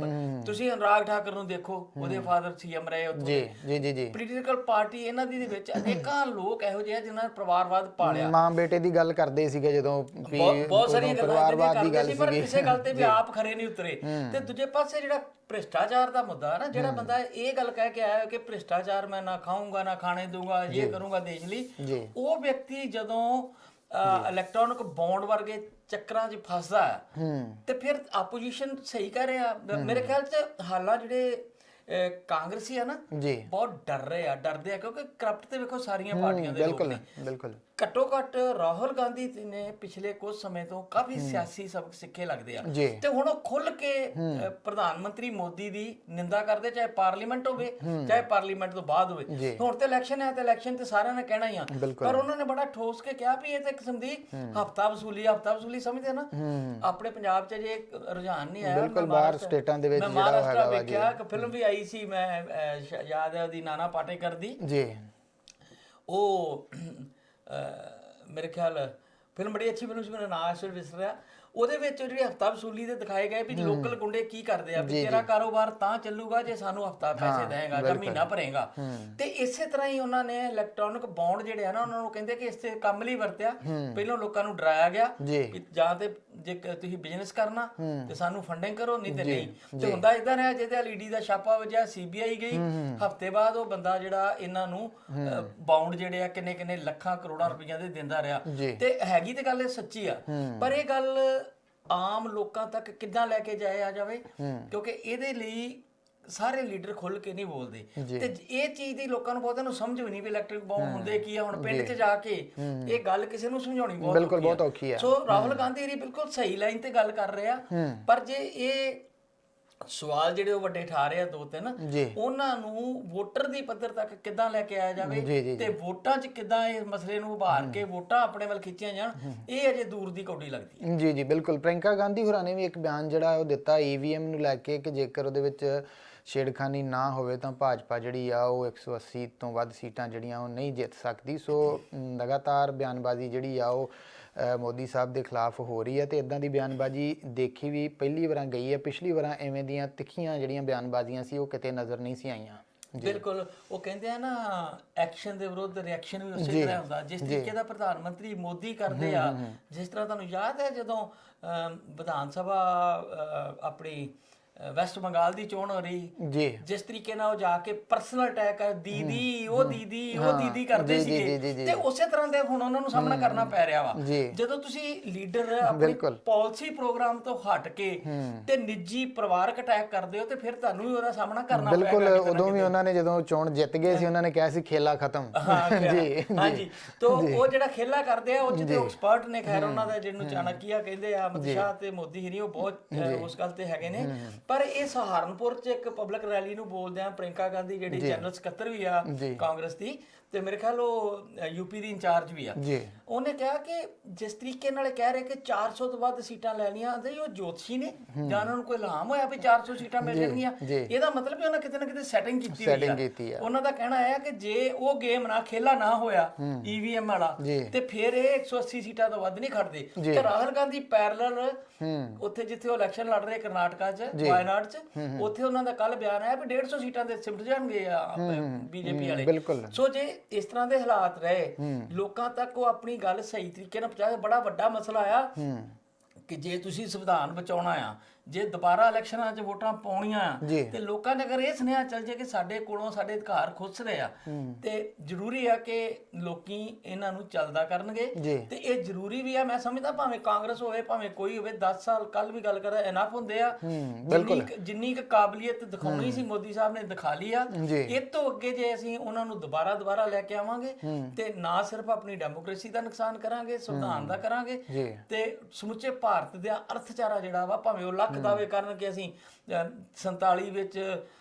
ਤੁਸੀਂ ਅਨੁਰਾਗ ਠਾਕਰ ਨੂੰ ਦੇਖੋ ਉਹਦੇ ਫਾਦਰ ਸੀਐਮ ਰਹੇ ਉੱਥੋਂ। ਜੀ ਜੀ ਜੀ ਜੀ। ਪੋਲੀਟੀਕਲ ਪਾਰਟੀ ਇਹਨਾਂ ਦੀ ਦੇ ਵਿੱਚ ਅਨੇਕਾਂ ਲੋਕ ਇਹੋ ਜਿਹੇ ਆ ਜਿਨ੍ਹਾਂ ਨੇ ਪਰਿਵਾਰਵਾਦ ਪਾਲਿਆ। ਮਾਂ ਬੇਟੇ ਦੀ ਗੱਲ ਕਰਦੇ ਸੀਗੇ ਜਦੋਂ ਵੀ ਬਹੁਤ ਬਹੁਤ ਸਾਰੀਆਂ ਉਦੋਂ ਗੱਲਾਂ ਪਰਿਵਾਰਵਾਦ ਦੀ ਕਰਦੇ ਗੱਲ ਸੀ ਪਰ ਸੀਗੀ। ਕਿਸੇ ਗੱਲ ਤੇ ਵੀ ਆਪ ਖਰੇ ਨਹੀਂ ਉਤਰੇ। ਤੇ ਦੂਜੇ ਪਾਸੇ ਜਿਹੜਾ ਭ੍ਰਿਸ਼ਟਾਚਾਰ ਦਾ ਮੁੱਦਾ ਹੈ ਨਾ ਜਿਹੜਾ ਬੰਦਾ ਇਹ ਗੱਲ ਕਹਿ ਕੇ ਆਇਆ ਕਿ ਭ੍ਰਿਸ਼ਟਾਚਾਰ ਮੈਂ ਨਾ ਖਾਊਂਗਾ ਨਾ ਖਾਣੇ ਦੂੰਗਾ ਇਹ ਕਰੂੰਗਾ ਦੇਸ਼ ਲਈ ਉਹ ਵਿਅਕਤੀ ਜਦੋਂ ਇਲੈਕਟ੍ਰੋਨਿਕ ਬੌਂਡ ਵਰਗੇ ਚੱਕਰਾਂ 'ਚ ਫਸਦਾ ਤੇ ਫਿਰ ਆਪੋਜੀਸ਼ਨ ਸਹੀ ਕਰ ਰਿਹਾ। ਮੇਰੇ ਖਿਆਲ 'ਚ ਹਾਲਾਂ ਜਿਹੜੇ ਕਾਂਗਰਸੀ ਆ ਨਾ ਜੀ। ਬਹੁਤ ਡਰ ਰਹੇ ਆ ਡਰਦੇ ਆ ਕਿਉਂਕਿ ਕਰਪਟ ਤੇ ਵੇਖੋ ਸਾਰੀਆਂ ਪਾਰਟੀਆਂ ਦੇ ਲੋਕ ਬਿਲਕੁਲ ਬਿਲਕੁਲ। ਘੱਟੋ ਘੱਟ ਰਾਹੁਲ ਗਾਂਧੀ ਜੀ ਨੇ ਪਿਛਲੇ ਕੁਝ ਸਮੇਂ ਤੋਂ ਕਾਫੀ ਸਿਆਸੀ ਸਬਕ ਸਿੱਖੇ ਲੱਗਦੇ ਆ। ਤੇ ਹੁਣ ਉਹ ਖੁੱਲ ਕੇ ਪ੍ਰਧਾਨ ਮੰਤਰੀ ਮੋਦੀ ਦੀ ਨਿੰਦਾ ਕਰਦੇ ਚਾਹੇ ਪਾਰਲੀਮੈਂਟ ਹੋਵੇ ਚਾਹੇ ਪਾਰਲੀਮੈਂਟ ਤੋਂ ਬਾਅਦ ਹੋਵੇ। ਹੁਣ ਤੇ ਇਲੈਕਸ਼ਨ ਹੈ ਤੇ ਇਲੈਕਸ਼ਨ ਤੇ ਸਾਰਿਆਂ ਨੇ ਕਹਿਣਾ ਹੀ ਆ। ਪਰ ਉਹਨਾਂ ਨੇ ਬੜਾ ਠੋਸ ਕੇ ਕਿਹਾ ਵੀ ਇਹ ਤਾਂ ਕਿਸਮ ਦੀ ਹਫਤਾ ਵਸੂਲੀ ਹਫਤਾ ਵਸੂਲੀ ਸਮਝਦੇ ਨਾ। ਆਪਣੇ ਪੰਜਾਬ 'ਚ ਜੇ ਰੁਝਾਨ ਨਹੀਂ ਆਇਆ। ਬਿਲਕੁਲ ਮੈਂ ਬਾਹਰ ਮਹਾਰਾਸ਼ਟਰ- ਸਟੇਟਾਂ ਦੇ ਵਿੱਚ ਮੈਂ ਜਿਹੜਾ ਮਹਾਰਾਸ਼ਟਰ ਹੈਗਾ ਵਾ ਜੀ। ਵੇਖਿਆ ਇੱਕ ਫਿਲਮ ਵੀ ਆਈ ਸੀ ਮੈਂ ਯਾਦ ਹੈ ਉਹਦੀ ਨਾਨਾ ਪਾਟੇਕਰ ਦੀ। ਜੀ। ਉਹ ਮੇਰੇ ਖਿਆਲ ਫਿਲਮ ਬੜੀ ਅੱਛੀ ਫਿਲਮ ਸੀ ਮੇਰਾ ਨਾਮ ਉਹਦੇ ਵਿੱਚ ਜਿਹੜੀ ਹਫਤਾ ਵਸੂਲੀ ਦੇ ਦਿਖਾਏ ਗਏ ਵੀ ਲੋਕਲ ਗੁੰਡੇ ਕੀ ਕਰਦੇ ਆ ਵੀ ਤੇਰਾ ਕਾਰੋਬਾਰ ਤਾਂ ਚੱਲੂਗਾ ਜੇ ਸਾਨੂੰ ਹਫਤਾ ਪੈਸੇ ਦੇਏਗਾ ਜਾਂ ਮਹੀਨਾ ਭਰੇਗਾ। ਤੇ ਇਸੇ ਤਰ੍ਹਾਂ ਹੀ ਉਹਨਾਂ ਨੇ ਇਲੈਕਟ੍ਰੋਨਿਕ ਬੌਂਡ ਜਿਹੜੇ ਆ ਨਾ ਉਹਨਾਂ ਨੂੰ ਕਹਿੰਦੇ ਕਿ ਇਸ ਤੇ ਕੰਮ ਲਈ ਵਰਤਿਆ। ਪਹਿਲਾਂ ਲੋਕਾਂ ਨੂੰ ਡਰਾਇਆ ਗਿਆ ਵੀ ਜਾਂ ਤੇ ਜੇ ਕ- ਤੁਸੀਂ ਬਿਜ਼ਨਸ ਕਰਨਾ ਤੇ ਸਾਨੂੰ ਫੰਡਿੰਗ ਕਰੋ ਨਹੀਂ ਤੇ ਨਹੀਂ। ਤੇ ਹੁੰਦਾ ਇਦਾਂ ਰਿਹਾ ਜਿਹਦੇ ਈਡੀ ਦਾ ਛਾਪਾ ਵਜਿਆ ਸੀਬੀਆਈ ਗਈ। ਹਫ਼ਤੇ ਬਾਅਦ ਉਹ ਬੰਦਾ ਜਿਹੜਾ ਇਹਨਾਂ ਨੂੰ ਬਾਉਂਡ ਜਿਹੜੇ ਆ ਕਿੰਨੇ ਕਿੰਨੇ ਲੱਖਾਂ ਕਰੋੜਾਂ ਰੁਪਈਆ ਦੇ ਦਿੰਦਾ ਰਿਹਾ। ਤੇ ਹੈਗੀ ਤੇ ਗੱਲ ਇਹ ਸੱਚੀ ਆ। ਪਰ ਇਹ ਗੱਲ ਆਮ ਲੋਕਾਂ ਤੱਕ ਕਿੱਦਾਂ ਲੈ ਕੇ ਜਾਇਆ ਜਾਵੇ ਕਿਉਂਕਿ ਇਹਦੇ ਲਈ ਸਾਰੇ ਲੀਡਰ ਖੁੱਲ ਕੇ ਨਹੀਂ ਬੋਲਦੇ। ਤੇ ਇਹ ਚੀਜ਼ ਦੀ ਲੋਕਾਂ ਨੂੰ ਬਹੁਤਿਆਂ ਨੂੰ ਸਮਝ ਵੀ ਨਹੀਂ ਵੀ ਇਲੈਕਟ੍ਰਿਕ ਬਾਉਂਡ ਹੁੰਦੇ ਕੀ ਆ ਹੁਣ ਪਿੰਡ 'ਚ ਜਾ ਕੇ ਇਹ ਗੱਲ ਕਿਸੇ ਨੂੰ ਸਮਝਾਉਣੀ ਬਹੁਤ ਬਿਲਕੁਲ ਔਖੀ। ਬਹੁਤ ਆ। ਸੋ ਰਾਹੁਲ ਗਾਂਧੀ ਜੀ ਬਿਲਕੁਲ ਸਹੀ ਲਾਈਨ ਤੇ ਗੱਲ ਕਰ ਰਹੇ ਪਰ ਜੇ ਇਹ ਸਵਾਲ ਜਿਹੜੇ ਉਹ ਵੱਡੇ ਠਾ ਰਹੇ ਆ ਦੋ ਤਿੰਨ ਉਹਨਾਂ ਨੂੰ ਵੋਟਰ ਦੀ ਪੱਧਰ ਤੱਕ ਕਿੱਦਾਂ ਲੈ ਕੇ ਆਇਆ ਜਾਵੇ ਤੇ ਵੋਟਾਂ 'ਚ ਕਿੱਦਾਂ ਇਸ ਮਸਲੇ ਨੂੰ ਉਭਾਰ ਕੇ ਵੋਟਾਂ ਆਪਣੇ ਵੱਲ ਖਿੱਚੀਆਂ ਜਾਣ ਇਹ ਅਜੇ ਦੂਰ ਦੀ ਕੌਡੀ ਲੱਗਦੀ ਹੈ। ਜੀ ਜੀ ਬਿਲਕੁਲ। ਪ੍ਰਿੰਕਾ ਗਾਂਧੀ ਹੋਰਾਂ ਨੇ ਵੀ ਇੱਕ ਬਿਆਨ ਜਿਹੜਾ ਉਹ ਦਿੱਤਾ ਈਵੀਐਮ ਨੂੰ ਲੈ ਕੇ ਕਿ ਜੇਕਰ ਉਹਦੇ ਵਿੱਚ ਛੇੜਖਾਨੀ ਨਾ ਹੋਵੇ ਤਾਂ ਭਾਜਪਾ ਜਿਹੜੀ ਆ ਉਹ 180 ਤੋਂ ਵੱਧ ਸੀਟਾਂ ਜਿਹੜੀਆਂ ਉਹ ਨਹੀਂ ਜਿੱਤ ਸਕਦੀ। ਸੋ ਲਗਾਤਾਰ ਬਿਆਨਬਾਜ਼ੀ ਜਿਹੜੀ ਆ ਉਹ ਮੋਦੀ ਸਾਹਿਬ ਦੇ ਖਿਲਾਫ ਹੋ ਰਹੀ ਹੈ ਤੇ ਇਦਾਂ ਦੀ ਬਿਆਨਬਾਜ਼ੀ ਦੇਖੀ ਵੀ ਪਹਿਲੀ ਵਾਰਾਂ ਗਈ ਹੈ ਪਿਛਲੀ ਵਾਰਾਂ ਐਵੇਂ ਦੀਆਂ ਤਿੱਖੀਆਂ ਜਿਹੜੀਆਂ ਬਿਆਨਬਾਜ਼ੀਆਂ ਸੀ ਉਹ ਕਿਤੇ ਨਜ਼ਰ ਨਹੀਂ ਸੀ ਆਈਆਂ। ਬਿਲਕੁਲ ਉਹ ਕਹਿੰਦੇ ਆ ਨਾ ਐਕਸ਼ਨ ਦੇ ਵਿਰੁੱਧ ਰਿਐਕਸ਼ਨ ਵੀ ਉਸੇ ਤਰ੍ਹਾਂ ਹੁੰਦਾ। ਜਿਸ ਤਰੀਕੇ ਦਾ ਪ੍ਰਧਾਨ ਮੰਤਰੀ ਮੋਦੀ ਕਰਦੇ ਆ ਜਿਸ ਤਰ੍ਹਾਂ ਤੁਹਾਨੂੰ ਯਾਦ ਹੈ ਜਦੋਂ ਵਿਧਾਨ ਸਭਾ ਆਪਣੀ ਵੈਸਟ ਬੰਗਾਲ ਦੀ ਚੋਣ ਹੋ ਰਹੀ। ਜੀ। ਜਿਸ ਤਰੀਕੇ ਨਾਲ ਉਹ ਜਾ ਕੇ ਪਰਸਨਲ ਅਟੈਕ ਕਰ ਦੀਦੀ ਉਹ ਦੀਦੀ ਉਹ ਦੀਦੀ ਕਰਦੇ ਸੀਗੇ। ਤੇ ਉਸੇ ਤਰ੍ਹਾਂ ਦੇ ਹੁਣ ਉਹਨਾਂ ਨੂੰ ਸਾਹਮਣਾ ਕਰਨਾ ਪੈ ਰਿਹਾ ਵਾ। ਜਦੋਂ ਤੁਸੀਂ ਲੀਡਰ ਆਪਣੀ। ਪਾਲਿਸੀ ਪ੍ਰੋਗਰਾਮ ਤੋਂ ਹਟ ਕੇ ਤੇ ਨਿੱਜੀ ਪਰਿਵਾਰਕ ਅਟੈਕ ਕਰਦੇ ਹੋ ਤੇ ਫਿਰ ਤੁਹਾਨੂੰ ਵੀ ਉਹਦਾ ਸਾਹਮਣਾ ਕਰਨਾ ਪਏਗਾ ਬਿਲਕੁਲ ਉਦੋਂ ਵੀ ਉਹਨਾਂ ਨੇ ਜਦੋਂ ਚੋਣ ਜਿੱਤ ਗਏ ਸੀ ਉਹਨਾਂ ਨੇ ਕਿਹਾ ਸੀ ਖੇਲਾ ਖਤਮ। ਜੀ ਹਾਂਜੀ। ਤੋਂ ਉਹ ਜਿਹੜਾ ਖੇਲਾ ਕਰਦੇ ਆ ਉਹ ਜਿਹਦੇ ਐਕਸਪਰਟ ਨੇ ਖੈਰ ਉਹਨਾਂ ਦਾ ਜਿਹਨੂੰ ਚਾਣਕੀਆ ਕਹਿੰਦੇ ਆ ਅਮਿਤ ਸ਼ਾਹ ਤੇ ਮੋਦੀ ਹੀਰੀ ਉਹ ਬਹੁਤ ਉਸ ਗੱਲ ਤੇ ਹੈਗੇ ਨੇ। ਪਰ ਇਹ ਸਹਾਰਨਪੁਰ ਚ ਇੱਕ ਪਬਲਿਕ ਰੈਲੀ ਨੂੰ ਬੋਲਦੇ ਆ ਪ੍ਰਿੰਕਾ ਗਾਂਧੀ ਜਿਹੜੀ ਜਨਰਲ ਸਕੱਤਰ ਵੀ ਆ। ਕਾਂਗਰਸ ਦੀ ਤੇ ਮੇਰੇ ਖਿਆਲ ਉਹ ਯੂਪੀ ਦੀ ਇੰਚਾਰਜ ਵੀ ਆ। ਜੀ। ਉਹਨੇ ਕਿਹਾ ਕਿ ਜਿਸ ਤਰੀਕੇ ਨਾਲ ਇਹ ਕਹਿ ਰਹੇ ਕਿ 400 ਤੋਂ ਵੱਧ ਸੀਟਾਂ ਲੈਣੀਆਂ ਤੇ ਉਹ ਜੋਤਸ਼ੀ ਨੇ ਜਾਂ ਉਹਨਾਂ ਨੂੰ ਕੋਈ ਇਲਹਾਮ ਹੋਇਆ ਵੀ 400 ਸੀਟਾਂ ਮਿਲ ਜਾਣਗੀਆਂ। ਇਹਦਾ ਮਤਲਬ ਵੀ ਉਹਨਾਂ ਕਿਤੇ ਨਾ ਕਿਤੇ ਸੈਟਿੰਗ ਕੀਤੀ ਹੋਈ ਆ। ਉਹਨਾਂ ਦਾ ਕਹਿਣਾ ਹੈ ਕਿ ਜੇ ਉਹ ਗੇਮ ਨਾ ਖੇਲਾ ਨਾ ਹੋਇਆ ਈਵੀਐਮ ਵਾਲਾ ਜੀ। ਤੇ ਫਿਰ ਇਹ 180 ਸੀਟਾਂ ਤੋਂ ਵੱਧ ਨਹੀਂ ਖੜਦੇ। ਤੇ ਰਾਹੁਲ ਗਾਂਧੀ ਪੈਰਲਲ ਉੱਥੇ ਜਿੱਥੇ ਉਹ ਇਲੈਕਸ਼ਨ ਲੜ ਰਹੇ ਕਰਨਾਟਕਾ 'ਚ ਵਾਇਨਾਡ 'ਚ ਉੱਥੇ ਉਹਨਾਂ ਦਾ ਕੱਲ ਬਿਆਨ ਆਇਆ ਵੀ 150 ਸੀਟਾਂ ਦੇ ਸਿਮਟ ਜਾਣਗੇ ਆ ਬੀਜੇਪੀ ਵਾਲੇ। ਸੋ ਜੇ ਇਸ ਤਰ੍ਹਾਂ ਦੇ ਹਾਲਾਤ ਰਹੇ। ਲੋਕਾਂ ਤੱਕ ਉਹ ਆਪਣੀ ਗੱਲ ਸਹੀ ਤਰੀਕੇ ਨਾਲ ਪਹੁੰਚਾਏ ਬੜਾ ਵੱਡਾ ਮਸਲਾ ਆ ਕਿ ਜੇ ਤੁਸੀਂ ਸੰਵਿਧਾਨ ਬਚਾਉਣਾ ਆ ਜੇ ਦੁਬਾਰਾ ਇਲੈਕਸ਼ਨਾਂ 'ਚ ਵੋਟਾਂ ਪਾਉਣੀਆਂ ਆ ਜੀ। ਤੇ ਲੋਕਾਂ ਨੇ ਅਗਰ ਇਹ ਸੁਨੇਹਾ ਚੱਲ ਜੇ ਕਿ ਸਾਡੇ ਕੋਲੋਂ ਸਾਡੇ ਅਧਿਕਾਰ ਖੁੱਸ ਰਹੇ ਆ ਤੇ ਜ਼ਰੂਰੀ ਆ ਕਿ ਲੋਕੀ ਇਹਨਾਂ ਨੂੰ ਚੱਲਦਾ ਕਰਨਗੇ ਜੀ। ਤੇ ਇਹ ਜ਼ਰੂਰੀ ਵੀ ਆ ਮੈਂ ਸਮਝਦਾ ਭਾਵੇਂ ਕਾਂਗਰਸ ਹੋਵੇ ਭਾਵੇਂ ਕੋਈ ਹੋਵੇ 10 ਸਾਲ ਕੱਲ ਵੀ ਗੱਲ ਕਰਦਾ ਇਨਾਫ ਹੁੰਦੇ ਆ ਜਿੰਨੀ ਕੁ- ਜਿੰਨੀ ਕੁ ਕਾਬਲੀਅਤ ਦਿਖਾਉਣੀ ਸੀ ਮੋਦੀ ਸਾਹਿਬ ਨੇ ਦਿਖਾ ਲਈ ਆ ਜੀ। ਇਹ ਤੋਂ ਅੱਗੇ ਜੇ ਅਸੀਂ ਉਹਨਾਂ ਨੂੰ ਦੁਬਾਰਾ ਦੁਬਾਰਾ ਲੈ ਕੇ ਆਵਾਂਗੇ ਤੇ ਨਾ ਸਿਰਫ ਆਪਣੀ ਡੈਮੋਕ੍ਰੇਸੀ ਦਾ ਨੁਕਸਾਨ ਕਰਾਂਗੇ ਸੰਵਿਧਾਨ ਦਾ ਕਰਾਂਗੇ ਜੀ। ਤੇ ਸਮੁੱਚੇ ਭਾਰਤ ਦਾ ਅਰਥਚਾਰਾ ਜਿਹੜਾ ਵਾ ਭਾਵੇਂ ਉਹ ਲੱਖ ਦਾਅਵੇ ਕਰਨ ਕਿ ਅਸੀਂ ਅਹ, 47 ਵਿੱਚ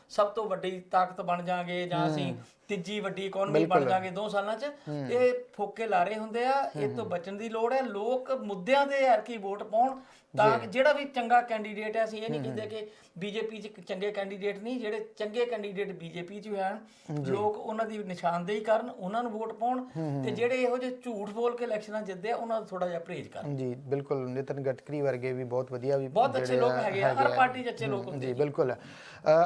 ਸਭ ਤੋਂ ਵੱਡੀ ਤਾਕਤ ਬਣ ਜਾਾਂਗੇ ਜਾਂ ਅਸੀਂ ਤੀਜੀ ਵੱਡੀ ਇਕਨੋਮੀ ਬਣ ਜਾਾਂਗੇ ਦੋ ਸਾਲਾਂ 'ਚ ਇਹ ਫੋਕੇ ਲਾਰੇ ਹੁੰਦੇ ਆ ਇਹ ਤੋਂ ਬਚਣ ਦੀ ਲੋੜ ਹੈ। ਲੋਕ ਮੁੱਦਿਆਂ ਤੇ ਯਾਰ ਕੀ ਵੋਟ ਪਾਉਣ ਤਾਂ ਕਿ ਜਿਹੜਾ ਵੀ ਚੰਗਾ ਕੈਂਡੀਡੇਟ ਹੈ ਅਸੀਂ ਇਹ ਨਹੀਂ ਕਹਿੰਦੇ ਕਿ ਬੀਜੇਪੀ 'ਚ ਚੰਗੇ ਕੈਂਡੀਡੇਟ ਨਹੀਂ ਜਿਹੜੇ ਚੰਗੇ ਕੈਂਡੀਡੇਟ ਬੀਜੇਪੀ 'ਚ ਹਨ ਲੋਕ ਉਹਨਾਂ ਦੀ ਨਿਸ਼ਾਨਦੇਹੀ ਕਰਨ ਉਹਨਾਂ ਨੂੰ ਵੋਟ ਪਾਉਣ ਤੇ ਜਿਹੜੇ ਇਹੋ ਜਿਹੇ ਝੂਠ ਬੋਲ ਕੇ ਇਲੈਕਸ਼ਨਾਂ ਜਿੱਤਦੇ ਆ ਉਹਨਾਂ ਦਾ ਥੋੜਾ ਜਿਹਾ ਪਰਹੇਜ਼ ਕਰਨ। ਜੀ ਬਿਲਕੁਲ। ਨਿਤਨ ਗਟਕਰੀ ਵਰਗੇ ਵੀ ਬਹੁਤ ਵਧੀਆ ਵੀ ਬਹੁਤ ਅੱਛੇ ਲੋਕ ਹੈਗੇ ਆ ਹਰ ਪਾਰਟੀ 'ਚ ਅੱਛੇ ਲੋਕ ਹੁੰਦੇ ਜੀ। ਬਿਲਕੁਲ।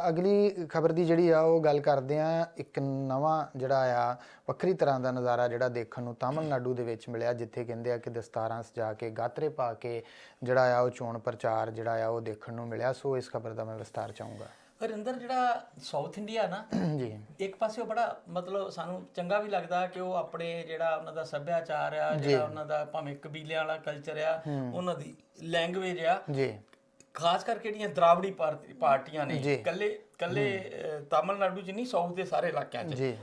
ਅਗਲੀ ਖਬਰ ਦੀ ਜਿਹੜੀ ਆ ਉਹ ਗੱਲ ਕਰਦੇ ਆ। ਇੱਕ ਨਵਾਂ ਜਿਹੜਾ ਆ ਵੱਖਰੀ ਤਰ੍ਹਾਂ ਦਾ ਨਜ਼ਾਰਾ ਜਿਹੜਾ ਦੇਖਣ ਨੂੰ ਤਾਮਿਲਨਾਡੂ ਦੇ ਵਿੱਚ ਮਿਲਿਆ ਜਿੱਥੇ ਕਹਿੰਦੇ ਆ ਕਿ ਦਸਤਾਰਾਂ ਸਜਾ ਕੇ ਗਾਤਰੇ ਪਾ ਕੇ ਜਿਹੜਾ ਆ ਉਹ ਚੋਣ ਪ੍ਰਚਾਰ ਜਿਹੜਾ ਆ ਉਹ ਦੇਖਣ ਨੂੰ ਮਿਲਿਆ। ਸੋ ਇਸ ਖਬਰ ਦਾ ਮੈਂ ਵਿਸਤਾਰ ਚਾਹੂੰਗਾ। ਹਰਿੰਦਰ ਜਿਹੜਾ ਸਾਊਥ ਇੰਡੀਆ ਨਾ ਜੀ। ਇੱਕ ਪਾਸੇ ਉਹ ਬੜਾ ਮਤਲਬ ਸਾਨੂੰ ਚੰਗਾ ਵੀ ਲੱਗਦਾ ਕਿ ਉਹ ਆਪਣੇ ਜਿਹੜਾ ਉਹਨਾਂ ਦਾ ਸੱਭਿਆਚਾਰ ਆ ਜਿਹੜਾ ਉਹਨਾਂ ਦਾ ਭਾਵੇਂ ਕਬੀਲਿਆਂ ਵਾਲਾ ਕਲਚਰ ਆ ਉਹਨਾਂ ਦੀ ਲੈਂਗੁਏਜ ਆ। ਜੀ। ਖਾਸ ਕਰਕੇ ਜਿਹੜੀਆਂ ਦਰਾਵੜੀ ਪਾਰਟੀ- ਪਾਰਟੀਆਂ ਨੇ। ਕੱਲੇ ਕੱਲੇ ਤਾਮਿਲਨਾਡੂ ਚ ਨਹੀਂ ਸਾਊਥ ਦੇ ਸਾਰੇ ਇਲਾਕਿਆਂ 'ਚ। ਜੀ।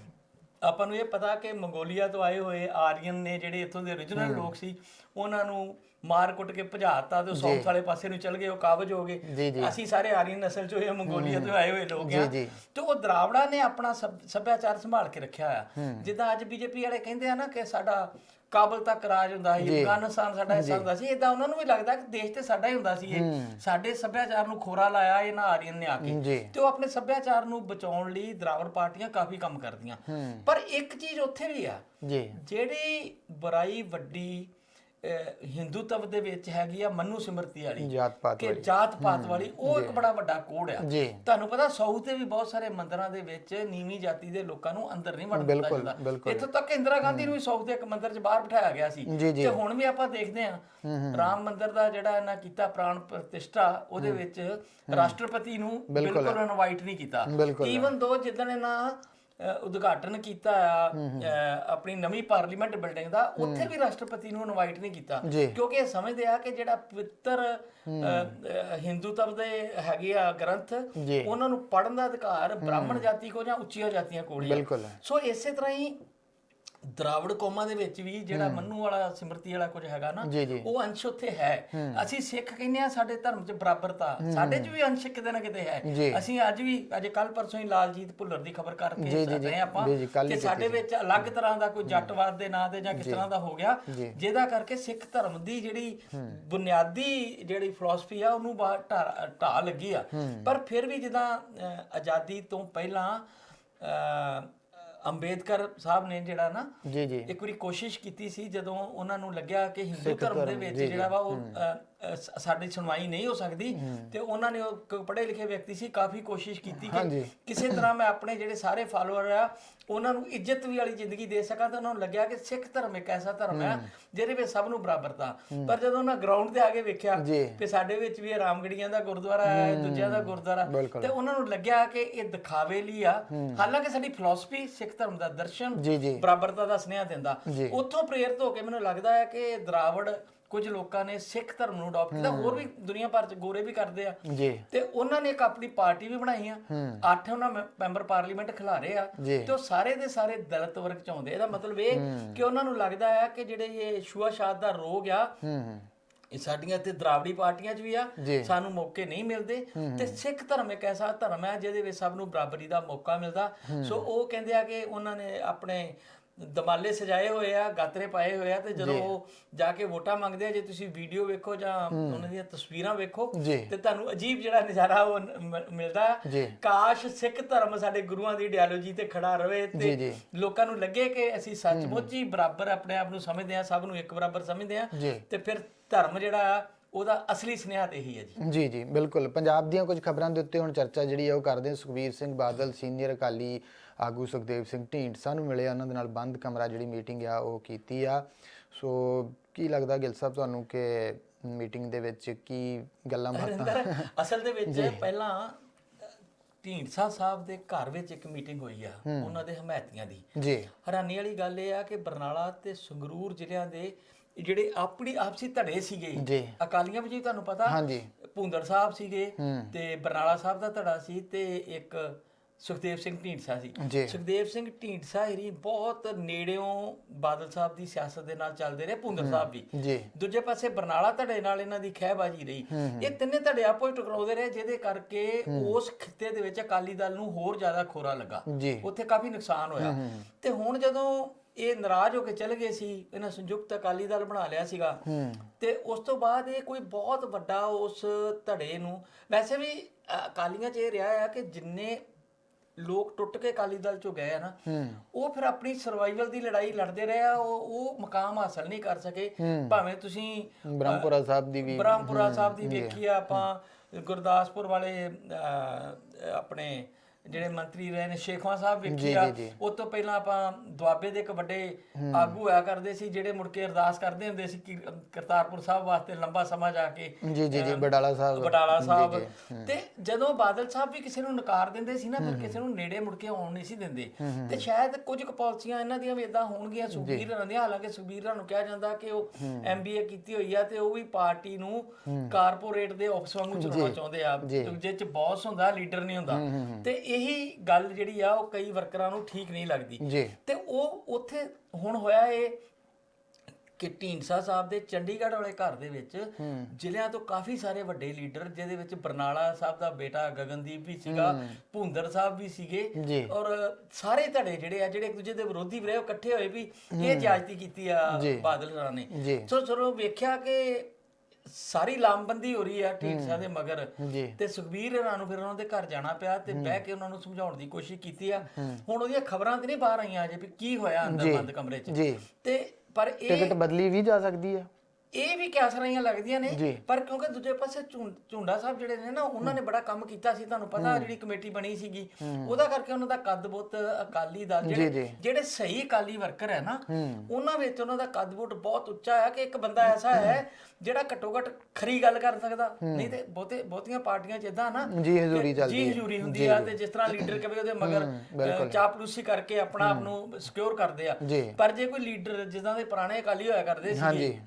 ਆਪਾਂ ਨੂੰ ਇਹ ਪਤਾ ਕਿ ਮੰਗੋਲੀਆ ਤੋਂ ਆਏ ਹੋਏ ਆਰੀਅਨ ਨੇ ਜਿਹੜੇ ਇੱਥੋਂ ਦੇ origignal ਲੋਕ ਸੀ ਉਹਨਾਂ ਨੂੰ ਮਾਰ ਕੁੱਟ ਕੇ ਭਜਾਤਾ ਤੇ ਸਾਊਥ ਵਾਲੇ ਪਾਸੇ ਨੂੰ ਚਲ ਗਏ ਉਹ ਕਾਬਜ ਹੋ ਜੀ, ਗਏ। ਜੀ। ਅਸੀਂ ਸਾਰੇ ਆਰੀਅਨ ਨਸਲ ਚੋਂ ਇਹ ਮੰਗੋਲੀਆ ਤੋਂ ਆਏ ਹੋਏ ਲੋਕ ਜੀ, ਆ। ਜੀ। ਤੇ ਉਹ ਦਰਾਵੜਾ ਨੇ ਆਪਣਾ ਸੱਭ- ਸੱਭਿਆਚਾਰ ਸੰਭਾਲ ਕੇ ਰੱਖਿਆ ਹੋਇਆ। ਜਿੱਦਾਂ ਅੱਜ ਬੀਜੇਪੀ ਵਾਲੇ ਕਹਿੰਦੇ ਆ ਨਾ ਕਿ ਸਾਡਾ ਕਾਬਲ ਤੱਕ ਰਾਜ ਹੁੰਦਾ ਸੀ ਅਫਗਾਨਿਸਤਾਨ ਸਾਡਾ ਹਿੱਸਾ ਹੁੰਦਾ ਸੀ। ਇਦਾਂ ਉਹਨਾਂ ਨੂੰ ਵੀ ਲੱਗਦਾ ਕਿ ਦੇਸ਼ ਤੇ ਸਾਡਾ ਹੀ ਹੁੰਦਾ ਸੀ ਇਹ। ਸਾਡੇ ਸੱਭਿਆਚਾਰ ਨੂੰ ਖੋਰਾ ਲਾਇਆ ਇਹਨਾਂ ਆਰੀਅਨ ਨੇ ਆ ਕੇ। ਤੇ ਉਹ ਆਪਣੇ ਸੱਭਿਆਚਾਰ ਨੂੰ ਬਚਾਉਣ ਲਈ ਦਰਾਵੜ ਪਾਰਟੀਆਂ ਕਾਫੀ ਕੰਮ ਕਰਦੀਆਂ। ਪਰ ਇੱਕ ਚੀਜ਼ ਉੱਥੇ ਵੀ ਆ। ਜਿਹੜੀ ਬੁਰਾਈ ਵੱਡੀ ਹਿੰਦੂਤਵ ਦੇ ਵਿੱਚ ਹੈਗੀ ਆ ਮਨੂ ਸਿਮਰਤੀ ਵਾਲੀ ਜਾਤ ਪਾਤ ਕਿ ਜਾਤ ਪਾਤ ਵਾਲੀ ਉਹ ਇੱਕ ਬੜਾ ਵੱਡਾ ਕੋਡ ਆ। ਤੁਹਾਨੂੰ ਪਤਾ ਸਾਊਥ ਦੇ ਵੀ ਬਹੁਤ ਸਾਰੇ ਮੰਦਰਾਂ ਦੇ ਵਿੱਚ ਨੀਵੀਂ ਜਾਤੀ ਦੇ ਲੋਕਾਂ ਨੂੰ ਅੰਦਰ ਨਹੀਂ ਵੜਨ ਦਿੱਤਾ ਜਾਂਦਾ। ਇੱਥੋਂ ਤੱਕ ਇੰਦਰਾ ਗਾਂਧੀ ਨੂੰ ਵੀ ਸਾਊਥ ਦੇ ਇੱਕ ਮੰਦਿਰ 'ਚ ਬਾਹਰ ਬਿਠਾਇਆ ਗਿਆ ਸੀ। ਤੇ ਹੁਣ ਵੀ ਆਪਾਂ ਦੇਖਦੇ ਹਾਂ ਰਾਮ ਮੰਦਿਰ ਦਾ ਜਿਹੜਾ ਇਹਨਾਂ ਕੀਤਾ ਪ੍ਰਾਣ ਪ੍ਰਤਿਸ਼ਠਾ ਉਹਦੇ ਵਿੱਚ ਰਾਸ਼ਟਰਪਤੀ ਨੂੰ ਬਿਲਕੁਲ। ਇਨਵਾਈਟ ਨਹੀਂ ਕੀਤਾ। ਈਵਨ ਦੋ ਜਿੱਦਣ ਇਹਨਾਂ ਉਦਘਾਟਨ ਕੀਤਾ ਆ ਆਪਣੀ ਨਵੀਂ ਪਾਰਲੀਮੈਂਟ ਬਿਲਡਿੰਗ ਦਾ ਉੱਥੇ ਵੀ ਰਾਸ਼ਟਰਪਤੀ ਨੂੰ ਇਨਵਾਈਟ ਨਹੀਂ ਕੀਤਾ। ਕਿਉਂਕਿ ਇਹ ਸਮਝਦੇ ਆ ਕਿ ਜਿਹੜਾ ਪਵਿੱਤਰ ਹਿੰਦੂਤਵ ਦੇ ਹੈਗੇ ਆ ਗ੍ਰੰਥ। ਉਹਨਾਂ ਨੂੰ ਪੜਨ ਦਾ ਅਧਿਕਾਰ ਬ੍ਰਾਹਮਣ ਜਾਤੀ ਕੋ ਜਾਂ ਉੱਚੀਆਂ ਜਾਤੀਆਂ ਕੋਲ ਹੀ। ਸੋ ਇਸੇ ਤਰ੍ਹਾਂ ਹੀ ਦਰਾਵੜ ਕੌਮਾਂ ਦੇ ਵਿੱਚ ਵੀ ਜਿਹੜਾ ਮੰਨੂ ਵਾਲਾ ਸਿਮਰਤੀ ਵਾਲਾ ਕੁਝ ਹੈਗਾ ਨਾ। ਉਹ ਅੰਸ਼ ਉੱਥੇ ਹੈ। ਅਸੀਂ ਸਿੱਖ ਕਹਿੰਦੇ ਆ ਸਾਡੇ ਧਰਮ 'ਚ ਬਰਾਬਰਤਾ। ਸਾਡੇ 'ਚ ਵੀ ਅੰਸ਼ ਕਿਤੇ ਨਾ ਕਿਤੇ। ਹੈ। ਅਸੀਂ ਅੱਜ ਵੀ ਅੱਜ ਕੱਲ ਪਰਸੋਂ ਹੀ ਲਾਲਜੀਤ ਭੁੱਲਰ ਦੀ ਖਬਰ ਕਰਕੇ ਰਹੇ ਆਪਾਂ ਕਿ ਸਾਡੇ ਵਿੱਚ ਅਲੱਗ ਤਰ੍ਹਾਂ ਦਾ ਕੋਈ ਜੱਟਵਾਦ ਦੇ ਨਾਂ ਤੇ ਜਾਂ ਕਿਸ ਤਰ੍ਹਾਂ ਦਾ ਹੋ ਗਿਆ। ਜਿਹਦਾ ਕਰਕੇ ਸਿੱਖ ਧਰਮ ਦੀ ਜਿਹੜੀ ਬੁਨਿਆਦੀ ਜਿਹੜੀ ਫਿਲਾਸਫੀ ਆ ਉਹਨੂੰ ਬਾਹਰ ਢਾਹ ਲੱਗੀ ਆ। ਪਰ ਫਿਰ ਵੀ ਜਿੱਦਾਂ ਆਜ਼ਾਦੀ ਤੋਂ ਪਹਿਲਾਂ ਅੰਬੇਦਕਰ ਸਾਹਿਬ ਨੇ ਜਿਹੜਾ ਨਾ ਜੀ ਜੀ। ਇੱਕ ਵਾਰੀ ਕੋਸ਼ਿਸ਼ ਕੀਤੀ ਸੀ ਜਦੋਂ ਉਹਨਾਂ ਨੂੰ ਲੱਗਿਆ ਕਿ ਹਿੰਦੂ ਧਰਮ ਦੇ ਵਿੱਚ ਜਿਹੜਾ ਵਾ ਉਹ ਅ, ਅ, ਸ- ਸਾਡੀ ਸੁਣਵਾਈ ਨਹੀਂ ਹੋ ਸਕਦੀ ਤੇ ਉਹਨਾਂ ਨੇ ਉਹ ਪੜ੍ਹੇ ਲਿਖੇ ਵਿਅਕਤੀ ਸੀ ਕਾਫੀ ਕੋਸ਼ਿਸ਼ ਕੀਤੀ ਹਾਂਜੀ। ਕਿ ਕਿਸੇ ਤਰ੍ਹਾਂ ਮੈਂ ਆਪਣੇ ਜਿਹੜੇ ਸਾਰੇ ਫਾਲੋਅਰ ਆ ਉਹਨਾਂ ਨੂੰ ਇੱਜ਼ਤ ਵੀ ਵਾਲੀ ਜ਼ਿੰਦਗੀ ਦੇ ਸਕਾਂ ਤਾਂ ਉਹਨਾਂ ਨੂੰ ਲੱਗਿਆ ਕਿ ਸਿੱਖ ਧਰਮ ਇੱਕ ਐਸਾ ਧਰਮ ਹੈ ਜਿਹਦੇ ਵਿੱਚ ਸਭ ਨੂੰ ਬਰਾਬਰਤਾ ਪਰ ਜਦੋਂ ਉਹਨਾਂ ਗਰਾਊਂਡ ਤੇ ਆ ਕੇ ਵੇਖਿਆ ਜੀ। ਕਿ ਸਾਡੇ ਵਿੱਚ ਵੀ ਇਹ ਰਾਮਗੜੀਆਂ ਦਾ ਗੁਰਦੁਆਰਾ ਹੈ ਦੂਜਿਆਂ ਦਾ ਗੁਰਦੁਆਰਾ ਬਿਲਕੁਲ। ਤੇ ਉਹਨਾਂ ਨੂੰ ਲੱਗਿਆ ਕਿ ਇਹ ਦਿਖਾਵੇ ਲਈ ਆ। ਹਾਲਾਂਕਿ ਸਾਡੀ ਫਿਲਾਸਫੀ ਸਿੱਖ ਧਰਮ ਦਾ ਦਰਸ਼ਨ ਜੀ ਜੀ। ਬਰਾਬਰਤਾ ਦਾ ਸੁਨੇਹਾ ਦਿੰਦਾ। ਜੀ। ਉੱਥੋਂ ਪ੍ਰੇਰਿਤ ਹੋ ਕੇ ਮੈਨੂੰ ਲੱਗਦਾ ਹੈ ਕਿ ਦਰਾਵੜ ਕੁਝ ਲੋਕਾਂ ਨੇ ਸਿੱਖ ਧਰਮ ਨੂੰ ਅਡਾਪਟ ਕੀਤਾ ਹੋਰ ਵੀ ਦੁਨੀਆ ਭਰ ਚ ਗੋਰੇ ਵੀ ਕਰਦੇ ਆ। ਜੀ। ਤੇ ਉਹਨਾਂ ਨੇ ਇੱਕ ਆਪਣੀ ਪਾਰਟੀ ਵੀ ਬਣਾਈ ਆ। ਅੱਠ ਉਹਨਾਂ ਮੈਂਬਰ ਪਾਰਲੀਮੈਂਟ ਖਿਲਾਰੇ ਆ। ਤੇ ਉਹ ਸਾਰੇ ਦੇ ਸਾਰੇ ਦਲਿਤ ਵਰਗ ਚ ਆਉਂਦੇ ਇਹਦਾ ਮਤਲਬ ਇਹ ਕਿ ਉਹਨਾਂ ਨੂੰ ਲੱਗਦਾ ਹੈ ਕਿ ਜਿਹੜੇ ਇਹ ਛੂਆਛਾਤ ਦਾ ਰੋਗ ਆ ਇਹ ਸਾਡੀਆਂ ਤੇ ਦਰਾਵੜੀ ਪਾਰਟੀਆਂ 'ਚ ਵੀ ਆ। ਸਾਨੂੰ ਮੌਕੇ ਨਹੀਂ ਮਿਲਦੇ। ਤੇ ਸਿੱਖ ਧਰਮ ਇੱਕ ਐਸਾ ਧਰਮ ਹੈ ਜਿਹਦੇ ਵਿੱਚ ਸਭ ਨੂੰ ਬਰਾਬਰੀ ਦਾ ਮੌਕਾ ਮਿਲਦਾ। ਸੋ ਉਹ ਕਹਿੰਦੇ ਆ ਕਿ ਉਹਨਾਂ ਨੇ ਆਪਣੇ ਦਮਾਲੇ ਸਜਾਏ ਹੋਏ ਆ ਗਾਤਰੇ ਪਾਏ ਹੋਏ ਆ ਤੇ ਜਦੋਂ ਉਹ ਜਾ ਕੇ ਵੋਟਾਂ ਮੰਗਦੇ ਆ ਜੇ ਤੁਸੀਂ ਵੀਡੀਓ ਵੇਖੋ ਜਾਂ ਉਹਨਾਂ ਦੀਆਂ ਤਸਵੀਰਾਂ ਵੇਖੋ। ਤੇ ਤੁਹਾਨੂੰ ਅਜੀਬ ਜਿਹੜਾ ਨਜ਼ਾਰਾ ਉਹ ਮਿਲਦਾ। ਕਾਸ਼ ਸਿੱਖ ਧਰਮ ਸਾਡੇ ਗੁਰੂਆਂ ਦੀ ਇਡੀਓਲੋਜੀ ਤੇ ਖੜਾ ਰਵੇ ਤੇ। ਲੋਕਾਂ ਨੂੰ ਲੱਗੇ ਕਿ ਅਸੀਂ ਸੱਚਮੁੱਚ ਹੀ ਬਰਾਬਰ ਆਪਣੇ ਆਪ ਨੂੰ ਸਮਝਦੇ ਆ ਸਭ ਨੂੰ ਇੱਕ ਬਰਾਬਰ ਸਮਝਦੇ ਆ। ਤੇ ਫਿਰ ਧਰਮ ਜਿਹੜਾ ਆ ਉਹਦਾ ਅਸਲੀ ਸੁਨੇਹਾ ਤੇ ਇਹੀ ਹੈ ਜੀ ਜੀ ਜੀ ਬਿਲਕੁਲ ਪੰਜਾਬ ਦੀਆਂ ਕੁਝ ਖਬਰਾਂ ਦੇ ਉੱਤੇ ਹੁਣ ਚਰਚਾ ਜਿਹੜੀ ਹੈ ਉਹ ਕਰਦੇ ਹਾਂ ਸੁਖਬੀਰ ਸਿੰਘ ਬਾਦਲ ਸੀਨੀਅਰ ਅਕਾਲੀ ਆਗੂ ਸੁਖਦੇਵ ਸਿੰਘ ਢੀਂਡਸਾ ਨੂੰ ਮਿਲੇ ਉਹਨਾਂ ਦੇ ਨਾਲ ਬੰਦ ਕਮਰਾ ਜਿਹੜੀ ਮੀਟਿੰਗ ਆ ਉਹ ਕੀਤੀ ਆ ਸੋ ਕੀ ਲੱਗਦਾ ਗਿਲ ਸਾਹਿਬ ਤੁਹਾਨੂੰ ਕਿ ਮੀਟਿੰਗ ਦੇ ਵਿੱਚ ਕੀ ਗੱਲਾਂ ਬਾਤਾਂ ਅਸਲ ਦੇ ਵਿੱਚ ਪਹਿਲਾਂ ਢੀਂਡਸਾ ਸਾਹਿਬ ਦੇ ਘਰ ਵਿੱਚ ਇੱਕ ਮੀਟਿੰਗ ਹੋਈ ਆ ਉਹਨਾਂ ਦੇ ਹਮਾਇਤੀਆਂ ਦੀ ਜੀ ਹੈਰਾਨੀ ਵਾਲੀ ਗੱਲ ਇਹ ਆ ਕਿ ਬਰਨਾਲਾ ਤੇ ਸੰਗਰੂਰ ਜ਼ਿਲ੍ਹਿਆਂ ਦੇ ਜਿਹੜੇ ਆਪਣੀ ਆਪਸੀ ਧੜੇ ਸੀਗੇ। ਅਕਾਲੀਆਂ ਵਿੱਚ ਤੁਹਾਨੂੰ ਪਤਾ ਹਾਂਜੀ। ਭੁੰਦੜ ਸਾਹਿਬ ਸੀਗੇ। ਤੇ ਬਰਨਾਲਾ ਸਾਹਿਬ ਦਾ ਧੜਾ ਸੀ ਤੇ ਇੱਕ ਸੁਖਦੇਵ ਸਿੰਘ ਢੀਂਡਸਾ ਸੀ ਜੀ। ਸੁਖਦੇਵ ਸਿੰਘ ਢੀਂਡਸਾ ਹੀ ਬਹੁਤ ਨੇੜਿਓਂ ਬਾਦਲ ਸਾਹਿਬ ਦੀ ਸਿਆਸਤ ਦੇ ਨਾਲ ਚੱਲਦੇ ਰਹੇ ਭੁੰਦੜ ਸਾਹਿਬ ਵੀ। ਦੂਜੇ ਪਾਸੇ ਬਰਨਾਲਾ ਧੜੇ ਨਾਲ ਇਹਨਾਂ ਦੀ ਖਹਿਬਾਜੀ ਰਹੀ। ਇਹ ਤਿੰਨੇ ਧੜੇ ਆਪੋ ਹੀ ਟਕਰਾਉਂਦੇ ਰਹੇ ਜਿਹਦੇ ਕਰਕੇ ਉਸ ਖਿੱਤੇ ਦੇ ਵਿੱਚ ਅਕਾਲੀ ਦਲ ਨੂੰ ਹੋਰ ਜ਼ਿਆਦਾ ਖੋਰਾ ਲੱਗਾ। ਉੱਥੇ ਕਾਫੀ ਨੁਕਸਾਨ ਹੋਇਆ। ਤੇ ਹੁਣ ਜਦੋਂ ਇਹ ਨਾਰਾਜ਼ ਹੋ ਕੇ ਚਲੇ ਗਏ ਸੀ ਇਹਨਾਂ ਸੰਯੁਕਤ ਅਕਾਲੀ ਦਲ ਬਣਾ ਲਿਆ ਸੀਗਾ। ਤੇ ਉਸ ਤੋਂ ਬਾਅਦ ਇਹ ਕੋਈ ਬਹੁਤ ਵੱਡਾ ਉਸ ਧੜੇ ਨੂੰ ਵੈਸੇ ਵੀ ਅਕਾਲੀਆਂ 'ਚ ਇਹ ਰਿਹਾ ਹੈ ਕਿ ਜਿੰਨੇ ਲੋਕ ਟੁੱਟ ਕੇ ਅਕਾਲੀ ਦਲ ਚੋਂ ਗਏ ਆ ਨਾ ਉਹ ਫਿਰ ਆਪਣੀ ਸਰਵਾਈਵਲ ਦੀ ਲੜਾਈ ਲੜਦੇ ਰਹੇ ਆ ਉਹ ਉਹ ਮਕਾਮ ਹਾਸਲ ਨਹੀਂ ਕਰ ਸਕੇ। ਭਾਵੇਂ ਤੁਸੀਂ ਬ੍ਰਹਮਪੁਰਾ ਸਾਹਿਬ ਦੀ ਵੀ ਬ੍ਰਹਮਪੁਰਾ ਸਾਹਿਬ ਦੀ ਵੇਖੀ ਆ ਆਪਾਂ ਗੁਰਦਾਸਪੁਰ ਵਾਲੇ ਆਪਣੇ ਜਿਹੜੇ ਮੰਤਰੀ ਰਹੇ ਨੇ ਸ਼ੇਖਵਾ ਸਾਹਿਬ ਵੇਖੀ ਆ। ਉਸ ਤੋਂ ਪਹਿਲਾਂ ਆਪਾਂ ਦੁਆਬੇ ਦੇ ਇੱਕ ਵੱਡੇ ਆਗੂ ਹੋਇਆ ਕਰਦੇ ਸੀ ਜਿਹੜੇ ਮੁੜ ਕੇ ਅਰਦਾਸ ਕਰਦੇ ਹੁੰਦੇ ਸੀ ਕਿ ਕਰਤਾਰਪੁਰ ਸਾਹਿਬ ਵਾਸਤੇ ਲੰਬਾ ਸਮਾਂ ਜਾ ਕੇ ਜੀ ਜੀ ਜੀ ਬਡਾਲਾ ਸਾਹਿਬ। ਬਟਾਲਾ ਸਾਹਿਬ। ਤੇ ਜਦੋਂ ਬਾਦਲ ਸਾਹਿਬ ਵੀ ਕਿਸੇ ਨੂੰ ਨਕਾਰ ਦਿੰਦੇ ਸੀ ਨਾ ਫਿਰ ਕਿਸੇ ਨੂੰ ਨੇੜੇ ਮੁੜ ਕੇ ਆਉਣ ਨਹੀਂ ਸੀ ਦਿੰਦੇ। ਤੇ ਸ਼ਾਇਦ ਕੁਝ ਕੁ ਪਾਲਿਸੀਆਂ ਇਹਨਾਂ ਦੀਆਂ ਵੀ ਇਦਾਂ ਹੋਣਗੀਆਂ ਸੁਖਬੀਰ ਰਾਂ ਦੀਆਂ। ਹਾਲਾਂਕਿ ਸੁਖਬੀਰ ਰਾਂ ਨੂੰ ਕਿਹਾ ਜਾਂਦਾ ਕਿ ਉਹ ਐਮਬੀਏ ਕੀਤੀ ਹੋਈ ਆ ਤੇ ਉਹ ਵੀ ਪਾਰਟੀ ਨੂੰ ਕਾਰਪੋਰੇਟ ਦੇ ਆਫਿਸ ਵਾਂਗੂ ਚਲਾਉਣਾ ਚਾਹੁੰਦੇ ਆ। ਜਿਹਦੇ ਚ ਬੌਸ ਹੁੰਦਾ ਲੀਡਰ ਨਹੀਂ ਹੁੰਦਾ। ਤੇ ਇਹੀ ਗੱਲ ਜਿਹੜੀ ਆ ਉਹ ਕਈ ਵਰਕਰਾਂ ਨੂੰ ਠੀਕ ਨਹੀਂ ਲੱਗਦੀ। ਜੀ। ਤੇ ਉਹ ਉੱਥੇ ਹੁਣ ਹੋਇਆ ਇਹ ਕਿ ਢੀਂਡਸਾ ਸਾਹਿਬ ਦੇ ਚੰਡੀਗੜ੍ਹ ਵਾਲੇ ਘਰ ਦੇ ਵਿੱਚ ਜ਼ਿਲ੍ਹਿਆਂ ਤੋਂ ਕਾਫੀ ਸਾਰੇ ਵੱਡੇ ਲੀਡਰ ਜਿਹਦੇ ਵਿੱਚ ਬਰਨਾਲਾ ਸਾਹਿਬ ਦਾ ਬੇਟਾ ਗਗਨਦੀਪ ਵੀ ਸੀਗਾ ਭੁੰਦਰ ਸਾਹਿਬ ਵੀ ਸੀਗੇ। ਔਰ ਸਾਰੇ ਧੜੇ ਜਿਹੜੇ ਆ ਜਿਹੜੇ ਇੱਕ ਦੂਜੇ ਦੇ ਵਿਰੋਧੀ ਵੀ ਰਹੇ ਇਕੱਠੇ ਹੋਏ ਵੀ ਇਹ ਇਜਾਜ਼ਤੀ ਕੀਤੀ ਆ ਬਾਦਲ ਸਰਾਂ ਨੇ। ਸੋ ਜਦੋਂ ਵੇਖਿਆ ਕਿ ਸਾਰੀ ਲਾਮਬੰਦੀ ਹੋ ਰਹੀ ਆ ਢੀਂਡਸਾ ਦੇ ਮਗਰ। ਜੀ। ਤੇ ਸੁਖਬੀਰ ਇਹਨਾਂ ਨੂੰ ਫਿਰ ਉਹਨਾਂ ਦੇ ਘਰ ਜਾਣਾ ਪਿਆ ਤੇ ਬਹਿ ਕੇ ਉਹਨਾਂ ਨੂੰ ਸਮਝਾਉਣ ਦੀ ਕੋਸ਼ਿਸ਼ ਕੀਤੀ ਆ। ਹੁਣ ਉਹਦੀਆਂ ਖਬਰਾਂ ਤੇ ਨਹੀਂ ਬਾਹਰ ਆਈਆਂ ਅਜੇ ਵੀ ਕੀ ਹੋਇਆ ਅੰਦਰ ਬੰਦ ਕਮਰੇ 'ਚ। ਜੀ। ਤੇ ਪਰ ਇਹ ਟਿਕਟ ਬਦਲੀ ਵੀ ਜਾ ਸਕਦੀ ਹੈ ਇਹ ਵੀ ਕਿਆਸਰਾਈਆਂ ਲੱਗਦੀਆਂ ਨੇ। ਪਰ ਕਿਉਂਕਿ ਦੂਜੇ ਪਾਸੇ ਝੁੰਡਾ ਸਾਹਿਬ ਜਿਹੜੇ ਨੇ ਨਾ ਉਹਨਾਂ ਨੇ ਬੜਾ ਕੰਮ ਕੀਤਾ ਸੀ ਤੁਹਾਨੂੰ ਪਤਾ ਜਿਹੜੀ ਕਮੇਟੀ ਬਣੀ ਸੀਗੀ ਉਹਦਾ ਕਰਕੇ ਉਹਨਾਂ ਦਾ ਕੱਦ ਬਹੁਤ ਅਕਾਲੀ ਦਲ ਜਿਹੜੇ। ਜਿਹੜੇ ਸਹੀ ਅਕਾਲੀ ਵਰਕਰ ਹੈ ਨਾ ਉਹਨਾਂ ਵਿੱਚ ਉਹਨਾਂ ਦਾ ਕੱਦ ਬਹੁਤ ਬਹੁਤ ਉੱਚਾ ਹੈ ਕਿ ਇੱਕ ਬੰਦਾ ਐਸਾ ਹੈ ਜਿਹੜਾ ਘੱਟੋ ਘੱਟ ਖਰੀ ਗੱਲ ਕਰ ਸਕਦਾ। ਨਹੀਂ ਤੇ ਬਹੁਤੇ ਬਹੁਤੀਆਂ ਪਾਰਟੀਆਂ ਚ ਇਦਾਂ ਨਾ ਜੀ ਹਜ਼ੂਰੀ ਚੱਲਦੀ ਜੀ ਹਜ਼ੂਰੀ ਹੁੰਦੀ ਆ ਤੇ ਜਿਸ ਤਰ੍ਹਾਂ ਲੀਡਰ ਕਵੇ ਉਹਦੇ ਮਗਰ ਚਾਪਲੂਸੀ ਕਰਕੇ ਆਪਣਾ ਆਪ ਨੂੰ ਸਿਕਿਉਰ ਕਰਦੇ ਆ। ਪਰ ਜੇ ਕੋਈ ਲੀਡਰ ਜਿੱਦਾਂ ਦੇ ਪੁਰਾਣੇ ਅਕਾਲੀ ਹੋਇਆ ਕਰਦੇ ਹਾਂਜੀ।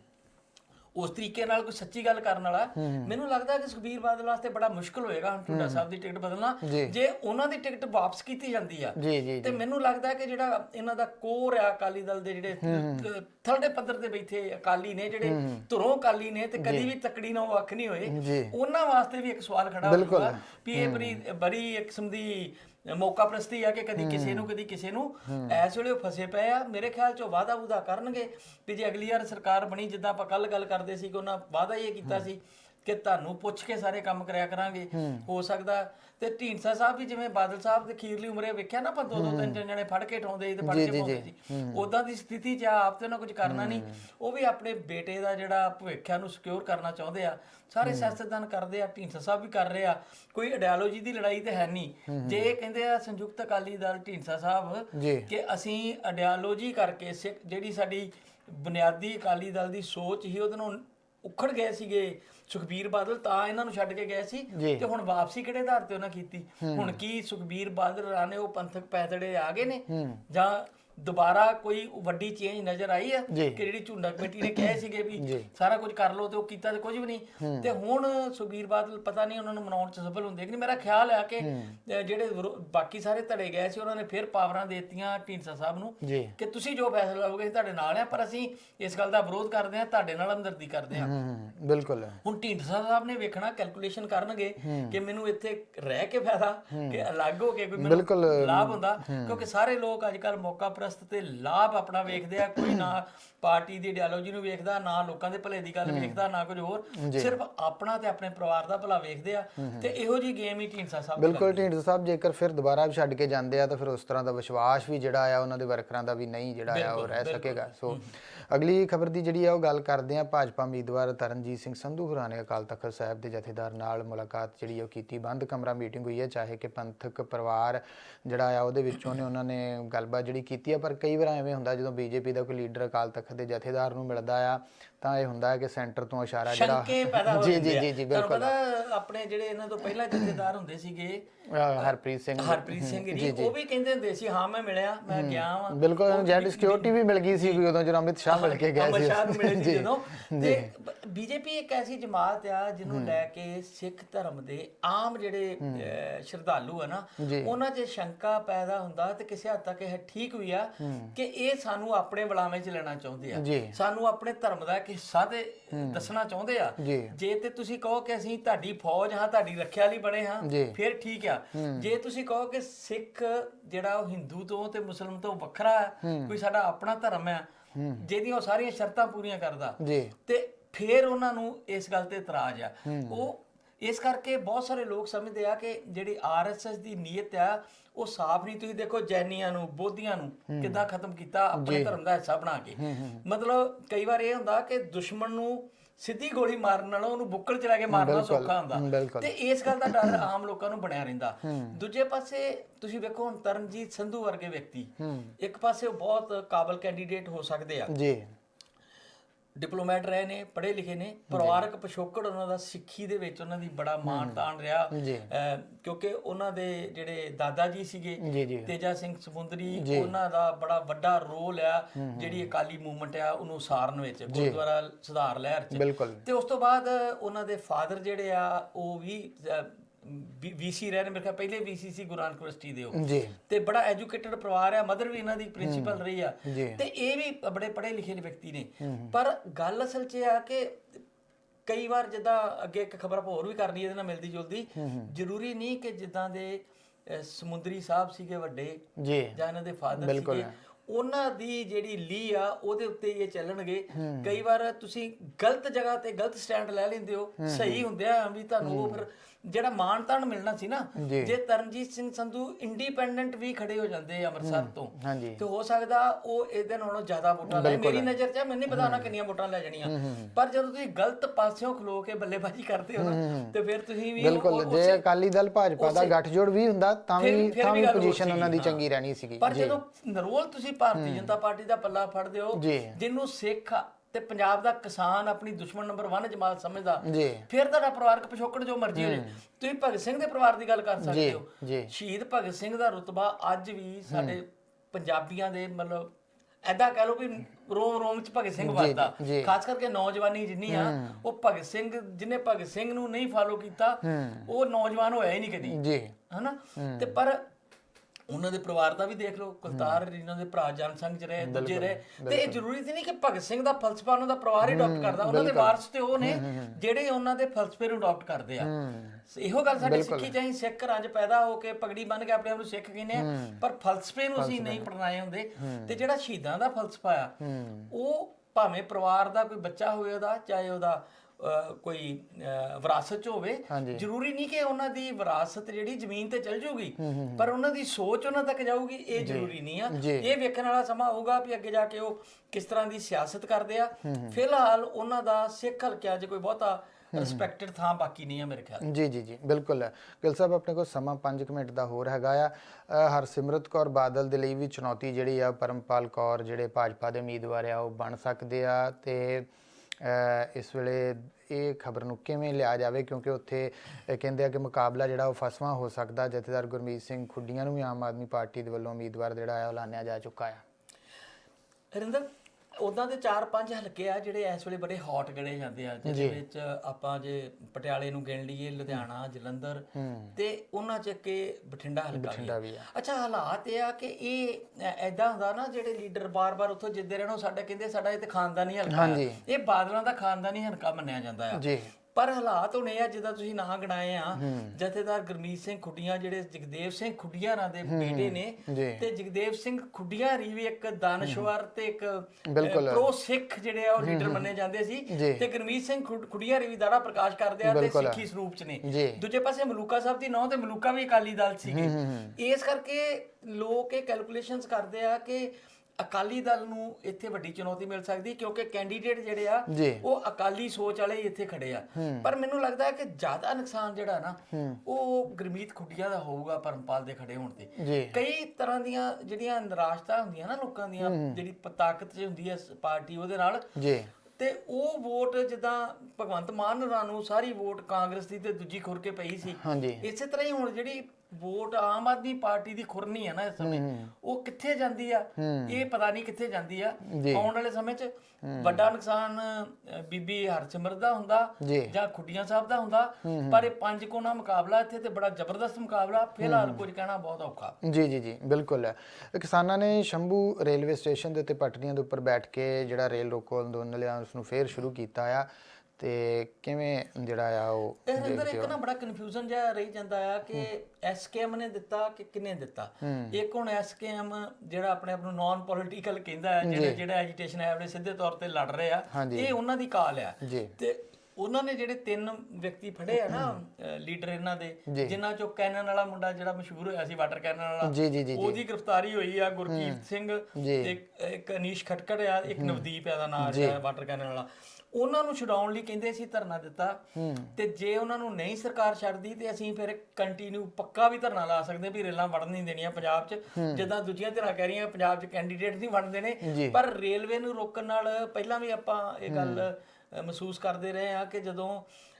ਉਸ ਤਰੀਕੇ ਨਾਲ ਕੋਈ ਸੱਚੀ ਗੱਲ ਕਰਨ ਵਾਲਾ ਮੈਨੂੰ ਲੱਗਦਾ ਕਿ ਸੁਖਬੀਰ ਬਾਦਲ ਵਾਸਤੇ ਬੜਾ ਮੁਸ਼ਕਲ ਹੋਏਗਾ ਹੁਣ ਟੁੰਡਾ ਸਾਹਿਬ ਦੀ ਟਿਕਟ ਬਦਲਣਾ। ਜੀ। ਉਹਨਾਂ ਦੀ ਟਿਕਟ ਵਾਪਸ ਕੀਤੀ ਜਾਂਦੀ ਆ ਤੇ ਮੈਨੂੰ ਲੱਗਦਾ ਕਿ ਜਿਹੜਾ ਇਹਨਾਂ ਦਾ ਕੋਰ ਆ ਅਕਾਲੀ ਦਲ ਦੇ ਜਿਹੜੇ ਥਰਡੇ ਪੱਧਰ ਤੇ ਬੈਠੇ ਅਕਾਲੀ ਨੇ ਜਿਹੜੇ ਧੁਰੋਂ ਅਕਾਲੀ ਨੇ ਤੇ ਕਦੀ ਵੀ ਤਕੜੀ ਨਾ ਉਹ ਅੱਖ ਨਹੀਂ ਹੋਏ। ਉਹਨਾਂ ਵਾਸਤੇ ਵੀ ਇੱਕ ਸਵਾਲ ਖੜਾ। ਹੋਊਗਾ ਵੀ ਇਹ ਬੜੀ ਬੜੀ ਇੱਕ ਕਿਸਮ ਦੀ ਮੌਕਾ ਪ੍ਰਸਤੀ ਆ ਕਿ ਕਦੀ ਕਿਸੇ ਨੂੰ ਕਦੀ ਕਿਸੇ ਨੂੰ ਐਸ ਵੇਲੇ ਉਹ ਫਸੇ ਪਏ ਆ। ਮੇਰੇ ਖਿਆਲ ਚ ਉਹ ਵਾਦਾ ਵੂਦਾ ਕਰਨਗੇ ਵੀ ਜੇ ਅਗਲੀ ਵਾਰ ਸਰਕਾਰ ਬਣੀ ਜਿੱਦਾਂ ਆਪਾਂ ਕੱਲ ਗੱਲ ਕਰਦੇ ਸੀ ਕਿ ਉਹਨਾਂ ਵਾਦਾ ਇਹ ਕੀਤਾ ਸੀ ਕਿ ਤੁਹਾਨੂੰ ਪੁੱਛ ਕੇ ਸਾਰੇ ਕੰਮ ਕਰਿਆ ਕਰਾਂਗੇ। ਹੋ ਸਕਦਾ ਤੇ ਢੀਂਡਸਾ ਸਾਹਿਬ ਵੀ ਜਿਵੇਂ ਬਾਦਲ ਸਾਹਿਬ ਦੇ ਖੀਰਲੀ ਉਮਰੇ ਵੇਖਿਆ ਨਾ ਆਪਾਂ ਦੋ ਦੋ ਤਿੰਨ ਤਿੰਨ ਜਣੇ ਫੜ ਕੇ ਠਾਉਂਦੇ ਸੀ ਤੇ ਫੜ ਕੇ ਪਾਉਂਦੇ ਸੀ। ਉਦਾਂ ਦੀ ਸਥਿਤੀ 'ਚ ਆਪ ਤੇ ਨਾ ਕੁਝ ਕਰਨਾ ਨਹੀਂ। ਉਹ ਵੀ ਆਪਣੇ ਬੇਟੇ ਦਾ ਜਿਹੜਾ ਭਵਿੱਖਿਆ ਨੂੰ ਸਿਕਿਉਰ ਕਰਨਾ ਚਾਹੁੰਦੇ ਆ। ਸਾਰੇ ਸਿਆਸਤਦਾਨ ਕਰਦੇ ਆ ਢੀਂਡਸਾ ਸਾਹਿਬ ਵੀ ਕਰ ਰਹੇ ਆ। ਕੋਈ ਆਈਡੀਓਲੋਜੀ ਦੀ ਲੜਾਈ ਤੇ ਹੈ ਨਹੀਂ। ਜੇ ਇਹ ਕਹਿੰਦੇ ਆ ਸੰਯੁਕਤ ਅਕਾਲੀ ਦਲ ਢੀਂਡਸਾ ਸਾਹਿਬ ਕਿ ਅਸੀਂ ਆਈਡੀਓਲੋਜੀ ਕਰਕੇ ਜਿਹੜੀ ਸਾਡੀ ਬੁਨਿਆਦੀ ਅਕਾਲੀ ਦਲ ਦੀ ਸੋਚ ਹੀ ਉਹਦੇ ਨੂੰ ਉਖੜ ਗਏ ਸੀਗੇ ਸੁਖਬੀਰ ਬਾਦਲ ਤਾਂ ਇਹਨਾਂ ਨੂੰ ਛੱਡ ਕੇ ਗਏ ਸੀ। ਤੇ ਹੁਣ ਵਾਪਸੀ ਕਿਹੜੇ ਆਧਾਰ ਤੇ ਉਹਨਾਂ ਕੀਤੀ? ਹੁਣ ਕੀ ਸੁਖਬੀਰ ਬਾਦਲ ਰਾਣੇ ਉਹ ਪੰਥਕ ਪੈਦੜੇ ਆ ਗਏ ਨੇ? ਜਾਂ ਦੁਬਾਰਾ ਕੋਈ ਵੱਡੀ ਚੇਂਜ ਨਜ਼ਰ ਆਈ ਹੈ। ਕਿ ਜਿਹੜੀ ਝੁੰਡਾ ਕਮੇਟੀ ਨੇ ਕਹੇ ਸੀਗੇ ਵੀ। ਸਾਰਾ ਕੁਝ ਕਰ ਲਓ ਤੇ ਉਹ ਕੀਤਾ ਤੇ ਕੁਝ ਵੀ ਨਹੀਂ। ਤੇ ਹੁਣ ਸੁਖਬੀਰ ਬਾਦਲ ਪਤਾ ਨਹੀਂ ਉਹਨਾਂ ਨੂੰ ਮਨਾਉਣ ਚ ਸਫਲ ਹੁੰਦੇ ਕਿ ਨਹੀਂ। ਮੇਰਾ ਖਿਆਲ ਹੈ। ਕਿ ਜਿਹੜੇ ਬਾਕੀ ਸਾਰੇ ਧੜੇ ਗਏ ਸੀ ਉਹਨਾਂ ਨੇ ਫਿਰ ਪਾਵਰਾਂ ਦੇ ਦਿੱਤੀਆਂ ਢੀਂਡਸਾ ਸਾਹਿਬ ਨੂੰ ਕਿ ਤੁਸੀਂ ਜੋ ਫੈਸਲਾ ਲਓਗੇ ਤੁਹਾਡੇ ਨਾਲ ਆ ਪਰ ਅਸੀਂ ਇਸ ਗੱਲ ਦਾ ਵਿਰੋਧ ਕਰਦੇ ਹਾਂ ਤੁਹਾਡੇ ਨਾਲ ਹਮਦਰਦੀ ਕਰਦੇ ਹਾਂ। ਬਿਲਕੁਲ। ਹੁਣ ਢੀਂਡਸਾ ਸਾਹਿਬ ਨੇ ਵੇਖਣਾ ਕੈਲਕੂਲੇਸ਼ਨ ਕਰਨਗੇ ਕਿ ਮੈਨੂੰ ਇੱਥੇ ਰਹਿ ਕੇ ਫਾਇਦਾ ਕਿ ਅਲੱਗ ਹੋ ਕੇ ਕੋਈ ਮੈਨੂੰ ਲਾਭ ਹੁੰਦਾ ਕਿਉਂਕਿ ਸਾਰੇ ਲੋਕ ਅੱਜ ਕੱਲ ਮੌਕਾ ਪ੍ਰਸਤ ਤੇ ਲਾਭ ਆਪਣਾ ਵੇਖਦੇ ਆ ਕੋਈ ਨਾ ਪਾਰਟੀ ਦੀ ਆਈਡੀਓਲੋਜੀ ਨੂੰ ਵੇਖਦਾ ਨਾ ਲੋਕਾਂ ਦੇ ਭਲੇ ਦੀ ਗੱਲ ਵੇਖਦਾ ਨਾ ਕੁਝ ਹੋਰ। ਸਿਰਫ ਆਪਣਾ ਤੇ ਆਪਣੇ ਪਰਿਵਾਰ ਦਾ ਭਲਾ ਵੇਖਦੇ ਆ ਤੇ ਇਹੋ ਜੀ ਗੇਮ ਹੀ ਢੀਂਡਸਾ ਸਾਹਿਬ ਬਿਲਕੁਲ ਢੀਂਡਸਾ ਸਾਹਿਬ ਜੇਕਰ ਫਿਰ ਦੁਬਾਰਾ ਵੀ ਛੱਡ ਕੇ ਜਾਂਦੇ ਆ ਤਾਂ ਫਿਰ ਉਸ ਤਰ੍ਹਾਂ ਦਾ ਵਿਸ਼ਵਾਸ ਵੀ ਜਿਹੜਾ ਆ ਉਹਨਾਂ ਦੇ ਵਰਕਰਾਂ ਦਾ ਵੀ ਨਹੀਂ ਜਿਹੜਾ ਆ ਉਹ ਰਹਿ ਸਕੇਗਾ। ਸੋ ਅਗਲੀ ਖਬਰ ਦੀ ਜਿਹੜੀ ਆ ਉਹ ਗੱਲ ਕਰਦੇ ਆ ਭਾਜਪਾ ਉਮੀਦਵਾਰ ਤਰਨਜੀਤ ਸਿੰਘ ਸੰਧੂ ਹੁਰਾਂ ਨੇ ਅਕਾਲ ਤਖਤ ਸਾਹਿਬ ਦੇ ਜਥੇਦਾਰ ਨਾਲ ਮੁਲਾਕਾਤ ਜਿਹੜੀ ਉਹ ਕੀਤੀ। ਬੰਦ ਕਮਰਾ ਮੀਟਿੰਗ ਹੋਈ ਹੈ ਚਾਹੇ ਕਿ ਪੰਥਕ ਪਰਿਵਾਰ ਜਿਹੜਾ ਆ ਉਹਦੇ ਵਿੱਚੋਂ ਨੇ ਉਹਨਾਂ ਨੇ ਗੱਲਬਾਤ ਜਿਹੜੀ ਕੀਤੀ ਆ, ਪਰ ਕਈ ਵਾਰ ਐਵੇਂ ਹੁੰਦਾ ਜਦੋਂ ਬੀਜੇਪੀ ਦਾ ਕੋਈ ਲੀਡਰ ਅਕਾਲ ਤਖਤ ਦੇ ਜਥੇਦਾਰ ਨੂੰ ਮਿਲਦਾ ਆ ਤਾਂ ਇਹ ਹੁੰਦਾ ਹੈ ਕਿ ਸੈਂਟਰ ਤੋਂ ਇਸ਼ਾਰਾ ਜਿਹੜਾ ਸ਼ੰਕੇ ਪੈਦਾ ਹੋ ਜੀ ਜੀ। ਜੀ ਜੀ ਬਿਲਕੁਲ। ਪਤਾ ਆਪਣੇ ਜਿਹੜੇ ਇਹਨਾਂ ਤੋਂ ਪਹਿਲਾਂ ਜਥੇਦਾਰ ਹੁੰਦੇ ਸੀਗੇ ਹਰਪ੍ਰੀਤ ਸਿੰਘ। ਹਰਪ੍ਰੀਤ ਸਿੰਘ ਜੀ ਉਹ ਵੀ ਕਹਿੰਦੇ ਹੁੰਦੇ ਸੀ ਹਾਂ ਮੈਂ ਮਿਲਿਆ ਮੈਂ ਗਿਆ ਵਾਂ। ਬਿਲਕੁਲ ਉਹਨੂੰ ਜੈਡ ਸਿਕਿਉਰਿਟੀ ਵੀ ਮਿਲ ਗਈ ਸੀ ਵੀ ਉਦੋਂ ਜਦੋਂ ਅਮਿਤ ਸ਼ਾਹ ਮਿਲ ਕੇ ਗਏ ਸੀ। ਸ਼ਾਹ ਨੂੰ ਮਿਲੇ ਸੀ ਜਦੋਂ। ਤੇ ਬੀਜੇਪੀ ਇੱਕ ਐਸੀ ਜਮਾਤ ਆ ਜਿਹਨੂੰ ਲੈ ਕੇ ਸਿੱਖ ਧਰਮ ਦੇ ਆਮ ਜਿਹੜੇ ਸ਼ਰਧਾਲੂ ਆ ਨਾ। ਉਹਨਾਂ 'ਚ ਸ਼ੰਕਾ ਪੈਦਾ ਹੁੰਦਾ ਤੇ ਕਿਸੇ ਹੱਦ ਤੱਕ ਇਹ ਠੀਕ ਵੀ ਆ ਕਿ ਇਹ ਸਾਨੂੰ ਆਪਣੇ ਬੁਲਾਵੇਂ 'ਚ ਲੈਣਾ ਚਾਹੁੰਦੇ ਆ। ਸਾਨੂੰ ਆਪਣੇ ਧਰਮ ਦਾ ਇੱਕ ਹਿੱਸਾ ਤੇ ਦੱਸਣਾ ਚਾਹੁੰਦੇ ਆ। ਜੀ। ਜੇ ਤੇ ਤੁਸੀਂ ਕਹੋ ਕਿ ਅਸੀਂ ਤੁਹਾਡੀ ਫੌਜ ਹਾਂ ਤੁਹਾਡੀ ਰੱਖਿਆ ਲਈ ਬਣੇ ਹਾਂ ਜੀ। ਫਿਰ ਠੀਕ ਆ। ਜੇ ਤੁਸੀਂ ਕਹੋ ਕਿ ਸਿੱਖ ਜਿਹੜਾ ਉਹ ਹਿੰਦੂ ਤੋਂ ਤੇ ਮੁਸਲਮਾਨ ਤੋਂ ਵੱਖਰਾ ਹੈ ਕੋਈ ਸਾਡਾ ਆਪਣਾ ਧਰਮ ਹੈ ਜਿਹਦੀਆਂ ਉਹ ਸਾਰੀਆਂ ਸ਼ਰਤਾਂ ਪੂਰੀਆਂ ਕਰਦਾ ਜੀ। ਤੇ ਫਿਰ ਉਹਨਾਂ ਨੂੰ ਇਸ ਗੱਲ ਤੇ ਇਤਰਾਜ਼ ਆ। ਉਹ ਇਸ ਕਰਕੇ ਬਹੁਤ ਸਾਰੇ ਲੋਕ ਸਮਝਦੇ ਆ ਕਿ ਜਿਹੜੀ ਆਰਐਸਐਸ ਦੀ ਨੀਅਤ ਆ ਉਹ ਸਾਫ਼ ਨਹੀਂ। ਤੁਸੀਂ ਦੇਖੋ ਜੈਨੀਆਂ ਨੂੰ ਬੋਧੀਆਂ ਨੂੰ ਕਿੱਦਾਂ ਖਤਮ ਕੀਤਾ ਆਪਣੇ ਧਰਮ ਦਾ ਹਿੱਸਾ ਬਣਾ ਕੇ। ਮਤਲਬ ਕਈ ਵਾਰ ਇਹ ਹੁੰਦਾ ਕਿ ਦੁਸ਼ਮਣ ਨੂੰ ਸਿੱਧੀ ਗੋਲੀ ਮਾਰਨ ਨਾਲੋਂ ਉਹਨੂੰ ਬੁੱਕਲ ਚ ਲੈ ਕੇ ਮਾਰਨਾ ਸੌਖਾ ਹੁੰਦਾ। ਤੇ ਇਸ ਗੱਲ ਦਾ ਡਰ ਆਮ ਲੋਕਾਂ ਨੂੰ ਬਣਿਆ ਰਹਿੰਦਾ। ਦੂਜੇ ਪਾਸੇ ਤੁਸੀਂ ਵੇਖੋ ਹੁਣ ਤਰਨਜੀਤ ਸੰਧੂ ਵਰਗੇ ਵਿਅਕਤੀ ਇੱਕ ਪਾਸੇ ਉਹ ਬਹੁਤ ਕਾਬਲ ਕੈਂਡੀਡੇਟ ਹੋ ਸਕਦੇ ਆ। ਜੀ। ਡਿਪਲੋਮੈਟ ਰਹੇ ਨੇ ਪੜ੍ਹੇ ਲਿਖੇ ਨੇ ਪਰਿਵਾਰਕ ਪਿਛੋਕੜ ਉਹਨਾਂ ਦਾ ਸਿੱਖੀ ਦੇ ਵਿੱਚ ਉਹਨਾਂ ਦੀ ਬੜਾ ਮਾਣ ਤਾਣ ਰਿਹਾ। ਕਿਉਂਕਿ ਉਹਨਾਂ ਦੇ ਜਿਹੜੇ ਦਾਦਾ ਜੀ ਸੀਗੇ ਤੇਜਾ ਸਿੰਘ ਸਮੁੰਦਰੀ ਉਹਨਾਂ ਦਾ ਬੜਾ ਵੱਡਾ ਰੋਲ ਆ ਜਿਹੜੀ ਅਕਾਲੀ ਮੂਵਮੈਂਟ ਆ ਉਹਨੂੰ ਸਾਰਨ ਵਿੱਚ ਗੁਰਦੁਆਰਾ ਸੁਧਾਰ ਲਹਿਰ ਚ। ਤੇ ਉਸ ਤੋਂ ਬਾਅਦ ਉਹਨਾਂ ਦੇ ਫਾਦਰ ਜਿਹੜੇ ਆ ਉਹ ਵੀ ਵੀਸੀ ਰਹੇ ਨੇ ਮੇਰੇ ਖਿਆਲ ਪਹਿਲੇ ਵੀਸੀ ਸੀ ਗੁਰੂ ਨਾਨਕ ਯੂਨੀਵਰਸਿਟੀ ਦੇ ਉਹ। ਜੀ। ਤੇ ਬੜਾ ਐਜੂਕੇਟਡ ਪਰਿਵਾਰ ਆ ਮਦਰ ਵੀ ਇਹਨਾਂ ਦੀ ਪ੍ਰਿੰਸੀਪਲ ਰਹੀ ਆ। ਤੇ ਇਹ ਵੀ ਬੜੇ ਪੜ੍ਹੇ ਲਿਖੇ ਵਿਅਕਤੀ ਨੇ। ਪਰ ਗੱਲ ਅਸਲ 'ਚ ਆ ਕਿ ਕਈ ਵਾਰ ਜਿੱਦਾਂ ਅੱਗੇ ਇੱਕ ਖਬਰ ਹੋਰ ਵੀ ਕਰ ਲਈ ਇਹਦੇ ਨਾਲ ਮਿਲਦੀ ਜੁਲਦੀ। ਜ਼ਰੂਰੀ ਨਹੀਂ ਕਿ ਜਿੱਦਾਂ ਦੇ ਸਮੁੰਦਰੀ ਸਾਹਿਬ ਸੀਗੇ ਵੱਡੇ ਜੀ। ਜਾਂ ਇਹਨਾਂ ਦੇ ਫਾਦਰ। ਸੀਗੇ ਉਹਨਾਂ ਦੀ ਜਿਹੜੀ ਲੀ ਆ ਉਹਦੇ ਉੱਤੇ ਇਹ ਚੱਲਣਗੇ। ਕਈ ਵਾਰ ਤੁਸੀਂ ਗਲਤ ਜਗ੍ਹਾ ਤੇ ਗਲਤ ਸਟੈਂਡ ਲੈ ਲੈਂਦੇ ਹੋ ਸਹੀ ਹੁੰਦੇ ਆ ਵੀ ਤੁਹਾਨੂੰ ਉਹ ਫਿਰ ਜਿਹੜਾ ਮਾਣ ਤਾਣ ਮਿਲਣਾ ਸੀ ਨਾ ਜੀ। ਜੇ ਤਰਨਜੀਤ ਸਿੰਘ ਸੰਧੂ ਇੰਡੀਪੈਂਡੈਂਟ ਵੀ ਖੜੇ ਹੋ ਜਾਂਦੇ ਅੰਮ੍ਰਿਤਸਰ ਤੋਂ ਹਾਂਜੀ। ਤੇ ਹੋ ਸਕਦਾ ਉਹ ਇਹਦੇ ਨਾਲੋਂ ਜ਼ਿਆਦਾ ਵੋਟਾਂ ਲੈ ਮੇਰੀ ਨਜ਼ਰ 'ਚ ਆ, ਮੈਨੂੰ ਨਹੀਂ ਪਤਾ ਉਹਨਾਂ ਕਿੰਨੀਆਂ ਵੋਟਾਂ ਲੈ ਜਾਣੀਆਂ। ਪਰ ਜਦੋਂ ਤੁਸੀਂ ਗਲਤ ਪਾਸਿਓਂ ਖਲੋ ਕੇ ਬੱਲੇਬਾਜ਼ੀ ਕਰਦੇ ਹੋ ਨਾ ਤੇ ਫਿਰ ਤੁਸੀਂ ਵੀ ਉਹ- ਬਿਲਕੁਲ ਜੇ ਅਕਾਲੀ ਦਲ ਭਾਜਪਾ ਦਾ ਗੱਠਜੋੜ ਵੀ ਹੁੰਦਾ ਤਾਂ ਫਿਰ- ਵੀ ਫਿਰ ਤਾਂ ਵੀ ਵੀ ਗੱਲ ਹੋਰ ਪੋਜੀਸ਼ਨ ਉਹਨਾਂ ਦੀ। ਚੰਗੀ ਰਹਿਣੀ ਸੀਗੀ। ਪਰ ਜਦੋਂ ਨਰੋਲ ਤੁਸੀਂ ਭਾਰਤੀ ਜਨਤਾ ਪਾਰਟੀ ਦਾ ਪੱਲਾ ਫੜਦੇ ਹੋ ਜੀ। ਜਿਹਨੂੰ ਸਿੱਖ ਤੇ ਪੰਜਾਬ ਦਾ ਕਿਸਾਨ ਆਪਣੀ ਦੁਸ਼ਮਣ ਨੰਬਰ 1 ਜਮਾਤ ਸਮਝਦਾ। ਜੀ। ਫਿਰ ਤੁਹਾਡਾ ਪਰਿਵਾਰਕ ਪਿਛੋਕੜ ਜੋ ਮਰਜ਼ੀ ਹੋ ਤੁਸੀਂ ਭਗਤ ਸਿੰਘ ਦੇ ਪਰਿਵਾਰ ਦੀ ਗੱਲ ਕਰ ਸਕਦੇ ਹੋ। ਸ਼ਹੀਦ ਭਗਤ ਸਿੰਘ ਦਾ ਰੁਤਬਾ ਅੱਜ ਵੀ ਸਾਡੇ ਪੰਜਾਬੀਆਂ ਦੇ ਮਤਲਬ ਐਦਾਂ ਕਹਿ ਲਓ ਵੀ ਰੋਮ ਰੋਮ ਚ ਭਗਤ ਸਿੰਘ ਵੱਸਦਾ। ਜੀ। ਖਾਸ ਕਰਕੇ ਨੌਜਵਾਨੀ ਜਿੰਨੀ ਆ ਉਹ ਭਗਤ ਸਿੰਘ ਜਿਹਨੇ ਭਗਤ ਸਿੰਘ ਨੂੰ ਨਹੀਂ ਫਾਲੋ ਕੀਤਾ ਉਹ ਨੌਜਵਾਨ ਹੋਇਆ ਹੀ ਨਹੀਂ ਕਦੀ। ਜੀ। ਹਨਾ? ਤੇ ਪਰ ਉਹਨਾਂ ਦੇ ਪਰਿਵਾਰ ਦਾ ਵੀ ਦੇਖ ਲਓ ਕੁਲਤਾਰ ਇਹਨਾਂ ਦੇ ਭਰਾ ਜਨ ਸੰਘ ਚ ਰਹੇ ਦੂਜੇ ਰਹੇ। ਤੇ ਇਹ ਜ਼ਰੂਰੀ ਨਹੀਂ ਕਿ ਭਗਤ ਸਿੰਘ ਦਾ ਫਲਸਫਾ ਉਹਨਾਂ ਦਾ ਪਰਿਵਾਰ ਹੀ ਅਡਾਪਟ ਕਰਦਾ ਉਹਨਾਂ ਦੇ ਵਾਰਸ ਤੇ ਉਹ ਨੇ ਜਿਹੜੇ ਉਹਨਾਂ ਦੇ ਫਲਸਫੇ ਨੂੰ ਅਡਾਪਟ ਕਰਦੇ ਆ। ਇਹੋ ਗੱਲ ਸਾਡੀ ਸਿੱਖੀ ਚਾਹੀ ਸਿੱਖ ਘਰਾਂ 'ਚ ਪੈਦਾ ਹੋ ਕੇ ਪਗੜੀ ਬੰਨ ਕੇ ਆਪਣੇ ਆਪ ਨੂੰ ਸਿੱਖ ਕਹਿੰਦੇ ਆ ਪਰ ਫਲਸਫੇ ਨੂੰ ਅਸੀਂ ਨਹੀਂ ਪੜਨਾਏ ਹੁੰਦੇ। ਤੇ ਜਿਹੜਾ ਸ਼ਹੀਦਾਂ ਦਾ ਫਲਸਫਾ ਆ ਉਹ ਭਾਵੇਂ ਪਰਿਵਾਰ ਦਾ ਕੋਈ ਬੱਚਾ ਹੋਵੇ ਉਹਦਾ ਚਾਹੇ ਉਹਦਾ ਕੋਈ ਵਿਰਾਸਤ ਚ ਹੋਵੇ। ਜ਼ਰੂਰੀ ਨਹੀਂ ਕਿ ਉਹਨਾਂ ਦੀ ਵਿਰਾਸਤ ਜਿਹੜੀ ਜ਼ਮੀਨ ਤੇ ਚਲ ਜਾਊਗੀ ਪਰ ਉਹਨਾਂ ਦੀ ਸੋਚ ਉਹਨਾਂ ਤੱਕ ਜਾਊਗੀ ਇਹ ਜ਼ਰੂਰੀ ਨਹੀਂ ਆ। ਇਹ ਵੇਖਣ ਵਾਲਾ ਸਮਾਂ ਹੋਊਗਾ ਵੀ ਅੱਗੇ ਜਾ ਕੇ ਉਹ ਕਿਸ ਤਰ੍ਹਾਂ ਦੀ ਸਿਆਸਤ ਕਰਦੇ ਆ। ਫਿਲਹਾਲ ਉਹਨਾਂ ਦਾ ਸਿੱਖ ਹਲਕਿਆਂ 'ਚ ਕੋਈ ਬਹੁਤਾ ਰਿਸਪੈਕਟਡ ਥਾਂ ਬਾਕੀ ਨਹੀਂ ਆ ਮੇਰੇ ਖਿਆਲ। ਜੀ ਜੀ ਜੀ ਬਿਲਕੁਲ। ਗਿਲ ਸਾਹਿਬ ਆਪਣੇ ਕੋਲ ਸਮਾਂ 5 ਮਿੰਟ ਦਾ ਹੋਰ ਹੈਗਾ ਆ। ਹਰਸਿਮਰਤ ਕੌਰ ਬਾਦਲ ਦੇ ਲਈ ਵੀ ਚੁਣੌਤੀ ਜਿਹੜੀ ਆ ਪਰਮਪਾਲ ਕੌਰ ਜਿਹੜੇ ਭਾਜਪਾ ਦੇ ਉਮੀਦਵਾਰ ਆ ਉਹ ਬਣ ਸਕਦੇ ਆ ਤੇ ਇਸ ਵੇਲੇ ਇਹ ਖਬਰ ਨੂੰ ਕਿਵੇਂ ਲਿਆ ਜਾਵੇ? ਕਿਉਂਕਿ ਉੱਥੇ ਕਹਿੰਦੇ ਆ ਕਿ ਮੁਕਾਬਲਾ ਜਿਹੜਾ ਉਹ ਫਸਵਾ ਹੋ ਸਕਦਾ। ਜਥੇਦਾਰ ਗੁਰਮੀਤ ਸਿੰਘ ਖੁੱਡੀਆਂ ਨੂੰ ਵੀ ਆਮ ਆਦਮੀ ਪਾਰਟੀ ਦੇ ਵੱਲੋਂ ਉਮੀਦਵਾਰ ਜਿਹੜਾ ਆ, ਉਹ ਐਲਾਨਿਆ ਜਾ ਚੁੱਕਾ ਆ। ਹਰਿੰਦਰ ਉਦਾਂ ਦੇ 4-5 ਹਲਕੇ ਆ ਜਿਹੜੇ ਇਸ ਵੇਲੇ ਬੜੇ ਹੌਟ ਗਣੇ ਜਾਂਦੇ ਆ ਜਿਹਦੇ ਵਿੱਚ ਆਪਾਂ ਜੇ ਪਟਿਆਲੇ ਨੂੰ ਗਿਣ ਲਈਏ ਲੁਧਿਆਣਾ ਜਲੰਧਰ ਤੇ ਉਹਨਾਂ ਚ ਕਿ ਬਠਿੰਡਾ ਹਲਕਾ ਵੀ। ਅੱਛਾ ਹਾਲਾਤ ਇਹ ਆ ਕਿ ਇਹ ਐਦਾਂ ਹੁੰਦਾ ਨਾ ਜਿਹੜੇ ਲੀਡਰ ਬਾਰ-ਬਾਰ ਉੱਥੋਂ ਜਿੱਦੇ ਰਹਿਣਾ ਸਾਡੇ ਕਹਿੰਦੇ ਸਾਡਾ ਇਹ ਤੇ ਖਾਨਦਾਨੀ ਹਲਕਾ। ਇਹ ਬਾਦਲਾਂ ਦਾ ਖਾਨਦਾਨੀ ਹਲਕਾ ਮੰਨਿਆ ਜਾਂਦਾ ਆ। ਜੀ। ਪਰ ਹਾਲਾਤ ਹੁਣ ਇਹ ਆ ਜਿੱਦਾਂ ਤੁਸੀਂ ਨਾਂ ਗਣਾਏ ਆ ਜਥੇਦਾਰ ਗੁਰਮੀਤ ਸਿੰਘ ਖੁੱਡੀਆਂ ਜਿਹੜੇ ਜਗਦੇਵ ਸਿੰਘ ਖੁੱਡੀਆਂ ਨਾਂ ਦੇ ਬੇਟੇ ਨੇ। ਤੇ ਜਗਦੇਵ ਸਿੰਘ ਖੁੱਡੀਆਂ ਰੀ ਵੀ ਇੱਕ ਦਾਨਸ਼ਵਰ ਤੇ ਇੱਕ। ਪ੍ਰੋ ਸਿੱਖ ਜਿਹੜੇ ਆ ਉਹ ਲੀਡਰ ਮੰਨੇ ਜਾਂਦੇ ਸੀ। ਤੇ ਗੁਰਮੀਤ ਸਿੰਘ ਖੁੱਡ- ਖੁੱਡੀਆਂ ਰੀ ਵੀ ਦਾੜਾ ਪ੍ਰਕਾਸ਼ ਕਰਦੇ ਆ ਤੇ। ਸਿੱਖੀ ਸਰੂਪ ਚ ਨੇ। ਦੂਜੇ ਪਾਸੇ ਮਲੂਕਾ ਸਾਹਿਬ ਦੀ ਨੌ ਤੇ ਮਲੂਕਾ ਵੀ ਅਕਾਲੀ ਦਲ ਸੀਗੇ ਇਸ ਕਰਕੇ ਲੋਕ ਇਹ ਕੈਲਕੂਲੇਸ਼ਨਸ ਕਰਦੇ ਆ ਕਿ ਅਕਾਲੀ ਦਲ ਨੂੰ ਇੱਥੇ ਵੱਡੀ ਚੁਣੌਤੀ ਮਿਲ ਸਕਦੀ ਕਿਉਂਕਿ ਕੈਂਡੀਡੇਟ ਜਿਹੜੇ ਆ। ਉਹ ਅਕਾਲੀ ਸੋਚ ਵਾਲੇ ਹੀ ਇੱਥੇ ਖੜੇ ਆ। ਪਰ ਮੈਨੂੰ ਲੱਗਦਾ ਹੈ ਕਿ ਜ਼ਿਆਦਾ ਨੁਕਸਾਨ ਜਿਹੜਾ ਨਾ ਉਹ ਗੁਰਮੀਤ ਖੁੱਡੀਆਂ ਦਾ ਹੋਊਗਾ ਪਰਮਪਾਲ ਦੇ ਖੜੇ ਹੋਣ ਤੇ। ਕਈ ਤਰ੍ਹਾਂ ਦੀਆਂ ਜਿਹੜੀਆਂ ਨਿਰਾਸ਼ਤਾ ਹੁੰਦੀਆਂ ਨਾ ਲੋਕਾਂ ਦੀਆਂ ਜਿਹੜੀ ਤਾਕਤ ਜਿਹੀ ਹੁੰਦੀ ਹੈ ਪਾਰਟੀ ਉਹਦੇ ਨਾਲ ਜੀ। ਤੇ ਉਹ ਵੋਟ ਜਿੱਦਾਂ ਭਗਵੰਤ ਮਾਨ ਹੋਰਾਂ ਨੂੰ ਸਾਰੀ ਵੋਟ ਕਾਂਗਰਸ ਦੀ ਤੇ ਦੂਜੀ ਖੁਰ ਕੇ ਪਈ ਸੀ। ਇਸੇ ਤਰ੍ਹਾਂ ਹੀ ਹੁਣ ਜਿਹੜੀ ਵੋਟ ਆਮ ਆਦਮੀ ਪਾਰਟੀ ਦੀ ਖੁਰਨੀ ਹੈ ਨਾ ਇਸ ਸਮੇਂ। ਉਹ ਕਿੱਥੇ ਜਾਂਦੀ ਆ? ਇਹ ਪਤਾ ਨਹੀਂ ਕਿੱਥੇ ਜਾਂਦੀ ਆ। ਆਉਣ ਵਾਲੇ ਸਮੇਂ 'ਚ ਵੱਡਾ ਨੁਕਸਾਨ ਬੀਬੀ ਹਰਸਿਮਰਤ ਦਾ ਹੁੰਦਾ ਜੀ। ਜਾਂ ਖੁੱਡੀਆਂ ਸਾਹਿਬ ਦਾ ਹੁੰਦਾ। ਪਰ ਇਹ ਪੰਜ ਕੋਨਾ ਮੁਕਾਬਲਾ ਇੱਥੇ ਤੇ ਬੜਾ ਜ਼ਬਰਦਸਤ ਮੁਕਾਬਲਾ। ਫਿਲਹਾਲ ਕੁਝ ਕਹਿਣਾ ਬਹੁਤ ਔਖਾ। ਜੀ ਜੀ ਜੀ ਬਿਲਕੁਲ। ਹੈ ਕਿਸਾਨਾਂ ਨੇ ਸ਼ੰਭੂ ਰੇਲਵੇ ਸਟੇਸ਼ਨ ਦੇ ਉੱਤੇ ਪਟੜੀਆਂ ਦੇ ਉੱਪਰ ਬੈਠ ਕੇ ਜਿਹੜਾ ਰੇਲ ਰੋਕੋ ਅੰਦੋਲਨ ਲਿਆ ਉਸ ਨੂੰ ਫੇਰ ਸ਼ੁਰੂ ਕੀਤਾ ਆ। ਤੇ ਕਿਵੇਂ ਜਿਹੜਾ ਆ ਉਹ ਇਹਦੇ ਅੰਦਰ ਇੱਕ ਨਾ ਬੜਾ ਕਨਫਿਊਜ਼ਨ ਜਿਹਾ ਰਹੀ ਜਾਂਦਾ ਆ ਕਿ ਐਸਕੇਐਮ ਨੇ ਦਿੱਤਾ ਕਿ ਕਿੰਨੇ ਦਿੱਤਾ? ਇੱਕ ਹੁਣ ਐਸਕੇਐਮ ਜਿਹੜਾ ਆਪਣੇ ਆਪ ਨੂੰ ਨਾਨ ਪੋਲੀਟੀਕਲ ਕਹਿੰਦਾ ਹੈ ਜਿਹੜੇ ਜਿਹੜਾ ਐਜੀਟੇਸ਼ਨ ਹੈ ਆਪਣੇ ਸਿੱਧੇ ਤੌਰ ਤੇ ਲੜ ਰਹੇ ਆ। ਇਹ ਉਹਨਾਂ ਦੀ ਕਾਲ ਆ। ਤੇ ਉਹਨਾਂ ਨੇ ਜਿਹੜੇ ਤਿੰਨ ਵਿਅਕਤੀ ਫੜੇ ਆ ਨਾ ਲੀਡਰ ਇਹਨਾਂ ਦੇ ਜਿਨ੍ਹਾਂ ਚੋਂ ਕੈਨਨ ਵਾਲਾ ਮੁੰਡਾ ਜਿਹੜਾ ਮਸ਼ਹੂਰ ਹੋਇਆ ਸੀ ਵਾਟਰ ਕੈਨਨ ਵਾਲਾ ਉਹਦੀ ਗ੍ਰਿਫਤਾਰੀ ਹੋਈ ਆ ਗੁਰਕੀਰਤ ਸਿੰਘ ਜੀ। ਇੱਕ ਇੱਕ ਅਨੀਸ਼ ਖਟਕੜ ਆ ਇੱਕ ਨਵਦੀਪ ਆ ਦਾ ਨਾਮ ਜਿਹੜਾ ਵਾਟਰ ਕੈਨਨ ਵਾਲਾ। ਉਹਨਾਂ ਨੂੰ ਛਡਾਉਣ ਲਈ ਕਹਿੰਦੇ ਸੀ ਧਰਨਾ ਦਿੱਤਾ। ਤੇ ਜੇ ਉਹਨਾਂ ਨੂੰ ਨਹੀਂ ਸਰਕਾਰ ਛੱਡਦੀ ਤੇ ਅਸੀਂ ਫਿਰ ਕੰਟੀਨਿਊ ਪੱਕਾ ਵੀ ਧਰਨਾ ਲਾ ਸਕਦੇ ਵੀ ਰੇਲਾਂ ਵੜਨ ਨਹੀਂ ਦੇਣੀਆਂ ਪੰਜਾਬ 'ਚ। ਜਿੱਦਾਂ ਦੂਜੀਆਂ ਧਿਰਾਂ ਕਹਿ ਰਹੀਆਂ ਪੰਜਾਬ 'ਚ ਕੈਂਡੀਡੇਟ ਨਹੀਂ ਵੜਨ ਦੇਣੇ ਜੀ। ਪਰ ਰੇਲਵੇ ਨੂੰ ਰੋਕਣ ਨਾਲ ਪਹਿਲਾਂ ਵੀ ਆਪਾਂ ਇਹ ਗੱਲ ਮਹਿਸੂਸ ਕਰਦੇ ਰਹੇ ਆ ਕਿ ਜਦੋਂ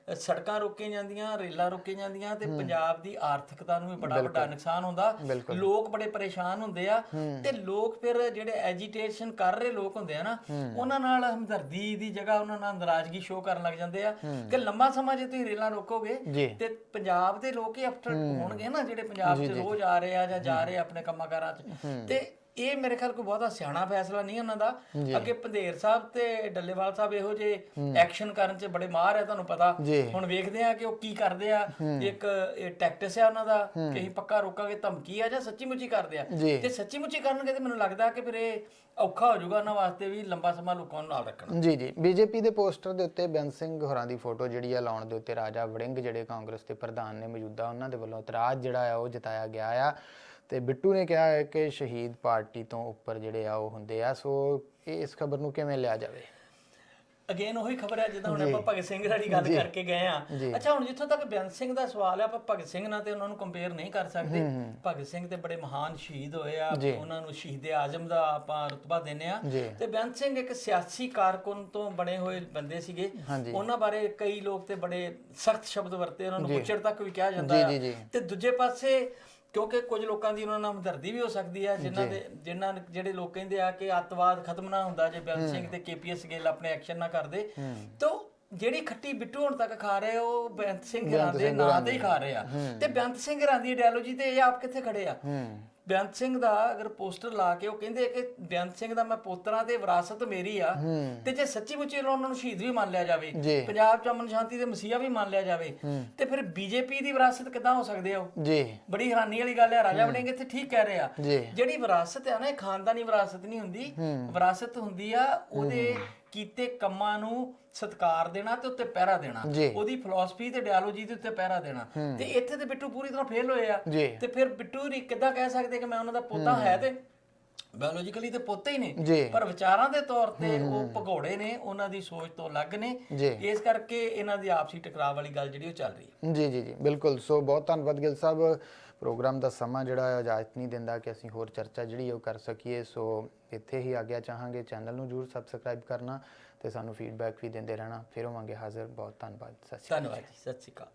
ਸੜਕਾਂ ਰੋਕੀਆਂ ਜਾਂਦੀਆਂ ਰੇਲਾਂ ਰੋਕੀਆਂ ਜਾਂਦੀਆਂ ਤੇ ਪੰਜਾਬ ਦੀ ਆਰਥਿਕਤਾ ਨੂੰ ਵੀ ਬੜਾ ਵੱਡਾ ਨੁਕਸਾਨ ਹੁੰਦਾ। ਲੋਕ ਬੜੇ ਪਰੇਸ਼ਾਨ ਹੁੰਦੇ ਆ ਤੇ ਲੋਕ ਫਿਰ ਜਿਹੜੇ ਐਜੀਟੇਸ਼ਨ ਕਰ ਰਹੇ ਲੋਕ ਹੁੰਦੇ ਆ ਨਾ ਉਹਨਾਂ ਨਾਲ ਹਮਦਰਦੀ ਦੀ ਜਗ੍ਹਾ ਉਹਨਾਂ ਨਾਲ ਨਾਰਾਜ਼ਗੀ ਸ਼ੋਅ ਕਰਨ ਲੱਗ ਜਾਂਦੇ ਆ ਕਿ ਲੰਮਾ ਸਮਾਂ ਜੇ ਤੁਸੀਂ ਰੇਲਾਂ ਰੋਕੋਗੇ ਤੇ ਪੰਜਾਬ ਦੇ ਲੋਕ ਹੀ ਅਫਟਰ ਹੋਣਗੇ ਨਾ ਜਿਹੜੇ ਪੰਜਾਬ 'ਚ ਰੋਜ਼ ਆ ਰਹੇ ਆ ਜਾਂ ਜਾ ਰਹੇ ਆ ਆਪਣੇ ਕੰਮਾਂ ਕਾਰਾਂ 'ਚ ਤੇ ਇਹ ਮੇਰੇ ਖਿਆਲ ਕੋਈ ਬਹੁਤਾ ਸਿਆਣਾ ਫੈਸਲਾ ਨਹੀਂ ਉਹਨਾਂ ਦਾ। ਅੱਗੇ ਪੰਧੇਰ ਸਾਹਿਬ ਤੇ ਡੱਲੇਵਾਲ ਸਾਹਿਬ ਇਹੋ ਜੇ ਐਕਸ਼ਨ ਕਰਨ 'ਚ ਬੜੇ ਮਾਹਰ ਹੈ ਤੁਹਾਨੂੰ ਪਤਾ। ਹੁਣ ਵੇਖਦੇ ਆ ਕਿ ਉਹ ਕੀ ਕਰਦੇ ਆ। ਇੱਕ ਇਹ ਟੈਕਟਿਸ ਆ ਉਹਨਾਂ ਦਾ ਕਿ ਅਸੀਂ ਪੱਕਾ ਰੋਕਾਂਗੇ ਧਮਕੀ ਆ ਜਾਂ ਸੱਚੀ ਮੁੱਚੀ ਕਰਦੇ ਆ। ਤੇ ਸੱਚੀ ਮੁੱਚੀ ਕਰਨਗੇ ਤੇ ਮੈਨੂੰ ਲੱਗਦਾ ਕਿ ਫਿਰ ਇਹ ਔਖਾ ਹੋ ਜਾਊਗਾ ਉਹਨਾਂ ਵਾਸਤੇ ਵੀ ਲੰਬਾ ਸਮਾਂ ਲੋਕਾਂ ਨੂੰ ਨਾਲ ਰੱਖਣਾ। ਜੀ ਜੀ। ਬੀਜੇਪੀ ਦੇ ਪੋਸਟਰ ਦੇ ਉੱਤੇ ਬੇਅੰਤ ਸਿੰਘ ਹੋਰਾਂ ਦੀ ਫੋਟੋ ਜਿਹੜੀ ਆ ਲਾਉਣ ਦੇ ਉੱਤੇ ਰਾਜਾ ਵੜਿੰਗ ਜਿਹੜੇ ਕਾਂਗਰਸ ਦੇ ਪ੍ਰਧਾਨ ਨੇ ਮੌਜੂਦਾ ਉਹਨਾਂ ਦੇ ਵੱਲੋਂ ਇਤਰਾਜ਼ ਜਿਹੜਾ ਆ ਉਹ ਜਤਾਇਆ ਗਿਆ ਆ। ਤੇ ਬਿੱਟੂ ਨੇ ਕਿਹਾ ਹੈ ਕਿ ਸ਼ਹੀਦ ਪਾਰਟੀ ਤੋਂ ਉੱਪਰ ਜਿਹੜੇ ਆ ਉਹ ਹੁੰਦੇ ਆ ਸੋ ਇਹ ਇਸ ਖਬਰ ਨੂੰ ਕਿਵੇਂ ਲਿਆ ਜਾਵੇ? ਅਗੇਨ ਉਹੀ ਖਬਰ ਹੈ ਜਿੱਦਾਂ ਹੁਣ ਆਪਾਂ ਭਗਤ ਸਿੰਘ ਵਾਲੀ ਗੱਲ ਕਰਕੇ ਗਏ ਆ ਅੱਛਾ ਹੁਣ ਜਿੱਥੋਂ ਤੱਕ ਬੇਅੰਤ ਸਿੰਘ ਦਾ ਸਵਾਲ ਹੈ ਆਪਾਂ ਭਗਤ ਸਿੰਘ ਨਾਲ ਤੇ ਉਹਨਾਂ ਨੂੰ ਕੰਪੇਅਰ ਨਹੀਂ ਕਰ ਸਕਦੇ। ਭਗਤ ਸਿੰਘ ਤੇ ਬੜੇ ਮਹਾਨ ਸ਼ਹੀਦ ਹੋਏ ਆ ਉਹਨਾਂ ਨੂੰ ਸ਼ਹੀਦ ਆਜ਼ਮ ਦਾ ਆਪਾਂ ਰਤਬਾ ਦਿੰਨੇ ਆ। ਤੇ ਬੇਅੰਤ ਸਿੰਘ ਇੱਕ ਸਿਆਸੀ ਕਾਰਕੁਨ ਤੋਂ ਬਣੇ ਹੋਏ ਬੰਦੇ ਸੀਗੇ। ਉਹਨਾਂ ਬਾਰੇ ਕਈ ਲੋਕ ਤੇ ਬੜੇ ਸਖਤ ਸ਼ਬਦ ਵਰਤੇ ਉਹਨਾਂ ਨੂੰ ਬੁੱਚੜ ਤੱਕ ਵੀ ਕਿਹਾ ਜਾਂਦਾ। ਤੇ ਦੂਜੇ ਪਾਸੇ ਕਿਉਂਕਿ ਕੁਝ ਲੋਕਾਂ ਦੀ ਉਹਨਾਂ ਨਾਲ ਹਮਦਰਦੀ ਵੀ ਹੋ ਸਕਦੀ ਹੈ ਜਿਨ੍ਹਾਂ ਦੇ ਜਿਨ੍ਹਾਂ ਜਿਹੜੇ ਲੋਕ ਕਹਿੰਦੇ ਆ ਕਿ ਅੱਤਵਾਦ ਖਤਮ ਨਾ ਹੁੰਦਾ ਜੇ ਬੇਅੰਤ ਸਿੰਘ ਤੇ ਕੇਪੀਐਸ ਗਿੱਲ ਆਪਣੇ ਐਕਸ਼ਨ ਨਾ ਕਰਦੇ ਤਾਂ ਜਿਹੜੀ ਖੱਟੀ ਬਿੱਟੂ ਹੁਣ ਤੱਕ ਖਾ ਰਹੇ ਉਹ ਬੇਅੰਤ ਸਿੰਘ ਹਰਾਂ ਦੇ ਨਾਂ ਤੇ ਹੀ ਖਾ ਰਹੇ ਆ। ਤੇ ਬੇਅੰਤ ਸਿੰਘ ਹਰਾਂ ਦੀ ਆਈਡੀਓਲੋਜੀ ਤੇ ਇਹ ਆਪ ਕਿੱਥੇ ਖੜੇ ਆ? ਬੇਅੰਤ ਸਿੰਘ ਦਾ ਅਗਰ ਪੋਸਟਰ ਲਾ ਕੇ ਉਹ ਕਹਿੰਦੇ ਕਿ ਬੇਅੰਤ ਸਿੰਘ ਦਾ ਮੈਂ ਪੋਤਰਾ ਤੇ ਵਿਰਾਸਤ ਮੇਰੀ ਆ ਤੇ ਜੇ ਸੱਚੀ ਮੁੱਚੀ ਉਹਨਾਂ ਨੂੰ ਸ਼ਹੀਦ ਵੀ ਮੰਨ ਲਿਆ ਜਾਵੇ। ਪੰਜਾਬ ਚ ਅਮਨ ਸ਼ਾਂਤੀ ਦੇ ਮਸੀਹਾ ਵੀ ਮੰਨ ਲਿਆ ਜਾਵੇ ਤੇ ਫਿਰ ਬੀਜੇਪੀ ਦੀ ਵਿਰਾਸਤ ਕਿੱਦਾਂ ਹੋ ਸਕਦੇ ਆ ਜੀ। ਬੜੀ ਹੈਰਾਨੀ ਵਾਲੀ ਗੱਲ ਹੈ ਰਾਜਾ ਵੜਿੰਗ ਇੱਥੇ ਠੀਕ ਕਹਿ ਰਹੇ। ਆ। ਜਿਹੜੀ ਵਿਰਾਸਤ ਹੈ ਨਾ ਇਹ ਖਾਨਦਾਨੀ ਵਿਰਾਸਤ ਨਹੀਂ ਹੁੰਦੀ। ਵਿਰਾਸਤ ਹੁੰਦੀ ਆ ਉਹਦੇ ਕੀਤੇ ਕੰਮਾਂ ਨੂੰ ਸਤਿਕਾਰ ਦੇਣਾ ਤੇ ਉੱਤੇ ਪਹਿਰਾ ਦੇਣਾ। ਜੀ। ਉਹਦੀ ਫਿਲਾਸਫੀ ਤੇ ਡਾਇਲੋਜੀ ਦੇ ਉੱਤੇ ਪਹਿਰਾ ਦੇਣਾ। ਤੇ ਇੱਥੇ ਤੇ ਬਿੱਟੂ ਪੂਰੀ ਤਰ੍ਹਾਂ ਫੇਲ ਹੋਏ ਆ। ਜੀ। ਤੇ ਫਿਰ ਬਿੱਟੂ ਰੀ ਕਿੱਦਾਂ ਕਹਿ ਸਕਦੇ ਕਿ ਮੈਂ ਉਹਨਾਂ ਦਾ ਪੋਤਾ ਹੈ। ਤੇ ਬਾਇਓਲੋਜੀਕਲੀ ਤੇ ਪੋਤੇ ਹੀ ਨੇ। ਜੀ। ਪਰ ਵਿਚਾਰਾਂ ਦੇ ਤੌਰ ਤੇ ਉਹ ਭਗੌੜੇ ਨੇ ਉਹਨਾਂ ਦੀ ਸੋਚ ਤੋਂ ਅਲੱਗ ਨੇ। ਜੀ। ਇਸ ਕਰਕੇ ਇਹਨਾਂ ਦੀ ਆਪਸੀ ਟਕਰਾਅ ਵਾਲੀ ਗੱਲ ਜਿਹੜੀ ਉਹ ਚੱਲ ਰਹੀ ਹੈ। ਜੀ ਜੀ ਜੀ ਬਿਲਕੁਲ। ਸੋ ਬਹੁਤ ਧੰਨਵਾਦ ਗਿੱਲ ਸਾਹਿਬ। ਪ੍ਰੋਗਰਾਮ ਦਾ ਸਮਾਂ ਜਿਹੜਾ ਇਜਾਜ਼ਤ ਨਹੀਂ ਦਿੰਦਾ ਕਿ ਅਸੀਂ ਹੋਰ ਚਰਚਾ ਜਿਹੜੀ ਉਹ ਕਰ ਸਕੀਏ। ਸੋ ਇੱਥੇ ਹੀ ਆਗਿਆ ਚਾਹਾਂਗੇ। ਚੈਨਲ ਨੂੰ ਜਰੂਰ ਸਬਸਕ੍ਰਾਈਬ ਕਰਨਾ ਤੇ ਸਾਨੂੰ ਫੀਡਬੈਕ ਵੀ ਦਿੰਦੇ ਰਹਿਣਾ। ਫਿਰ ਹੋਵਾਂਗੇ ਹਾਜ਼ਰ। ਬਹੁਤ ਧੰਨਵਾਦ। ਸਤਿ ਸ਼੍ਰੀ ਅਕਾਲ। ਧੰਨਵਾਦ ਜੀ। ਸਤਿ ਸ਼੍ਰੀ ਅਕਾਲ।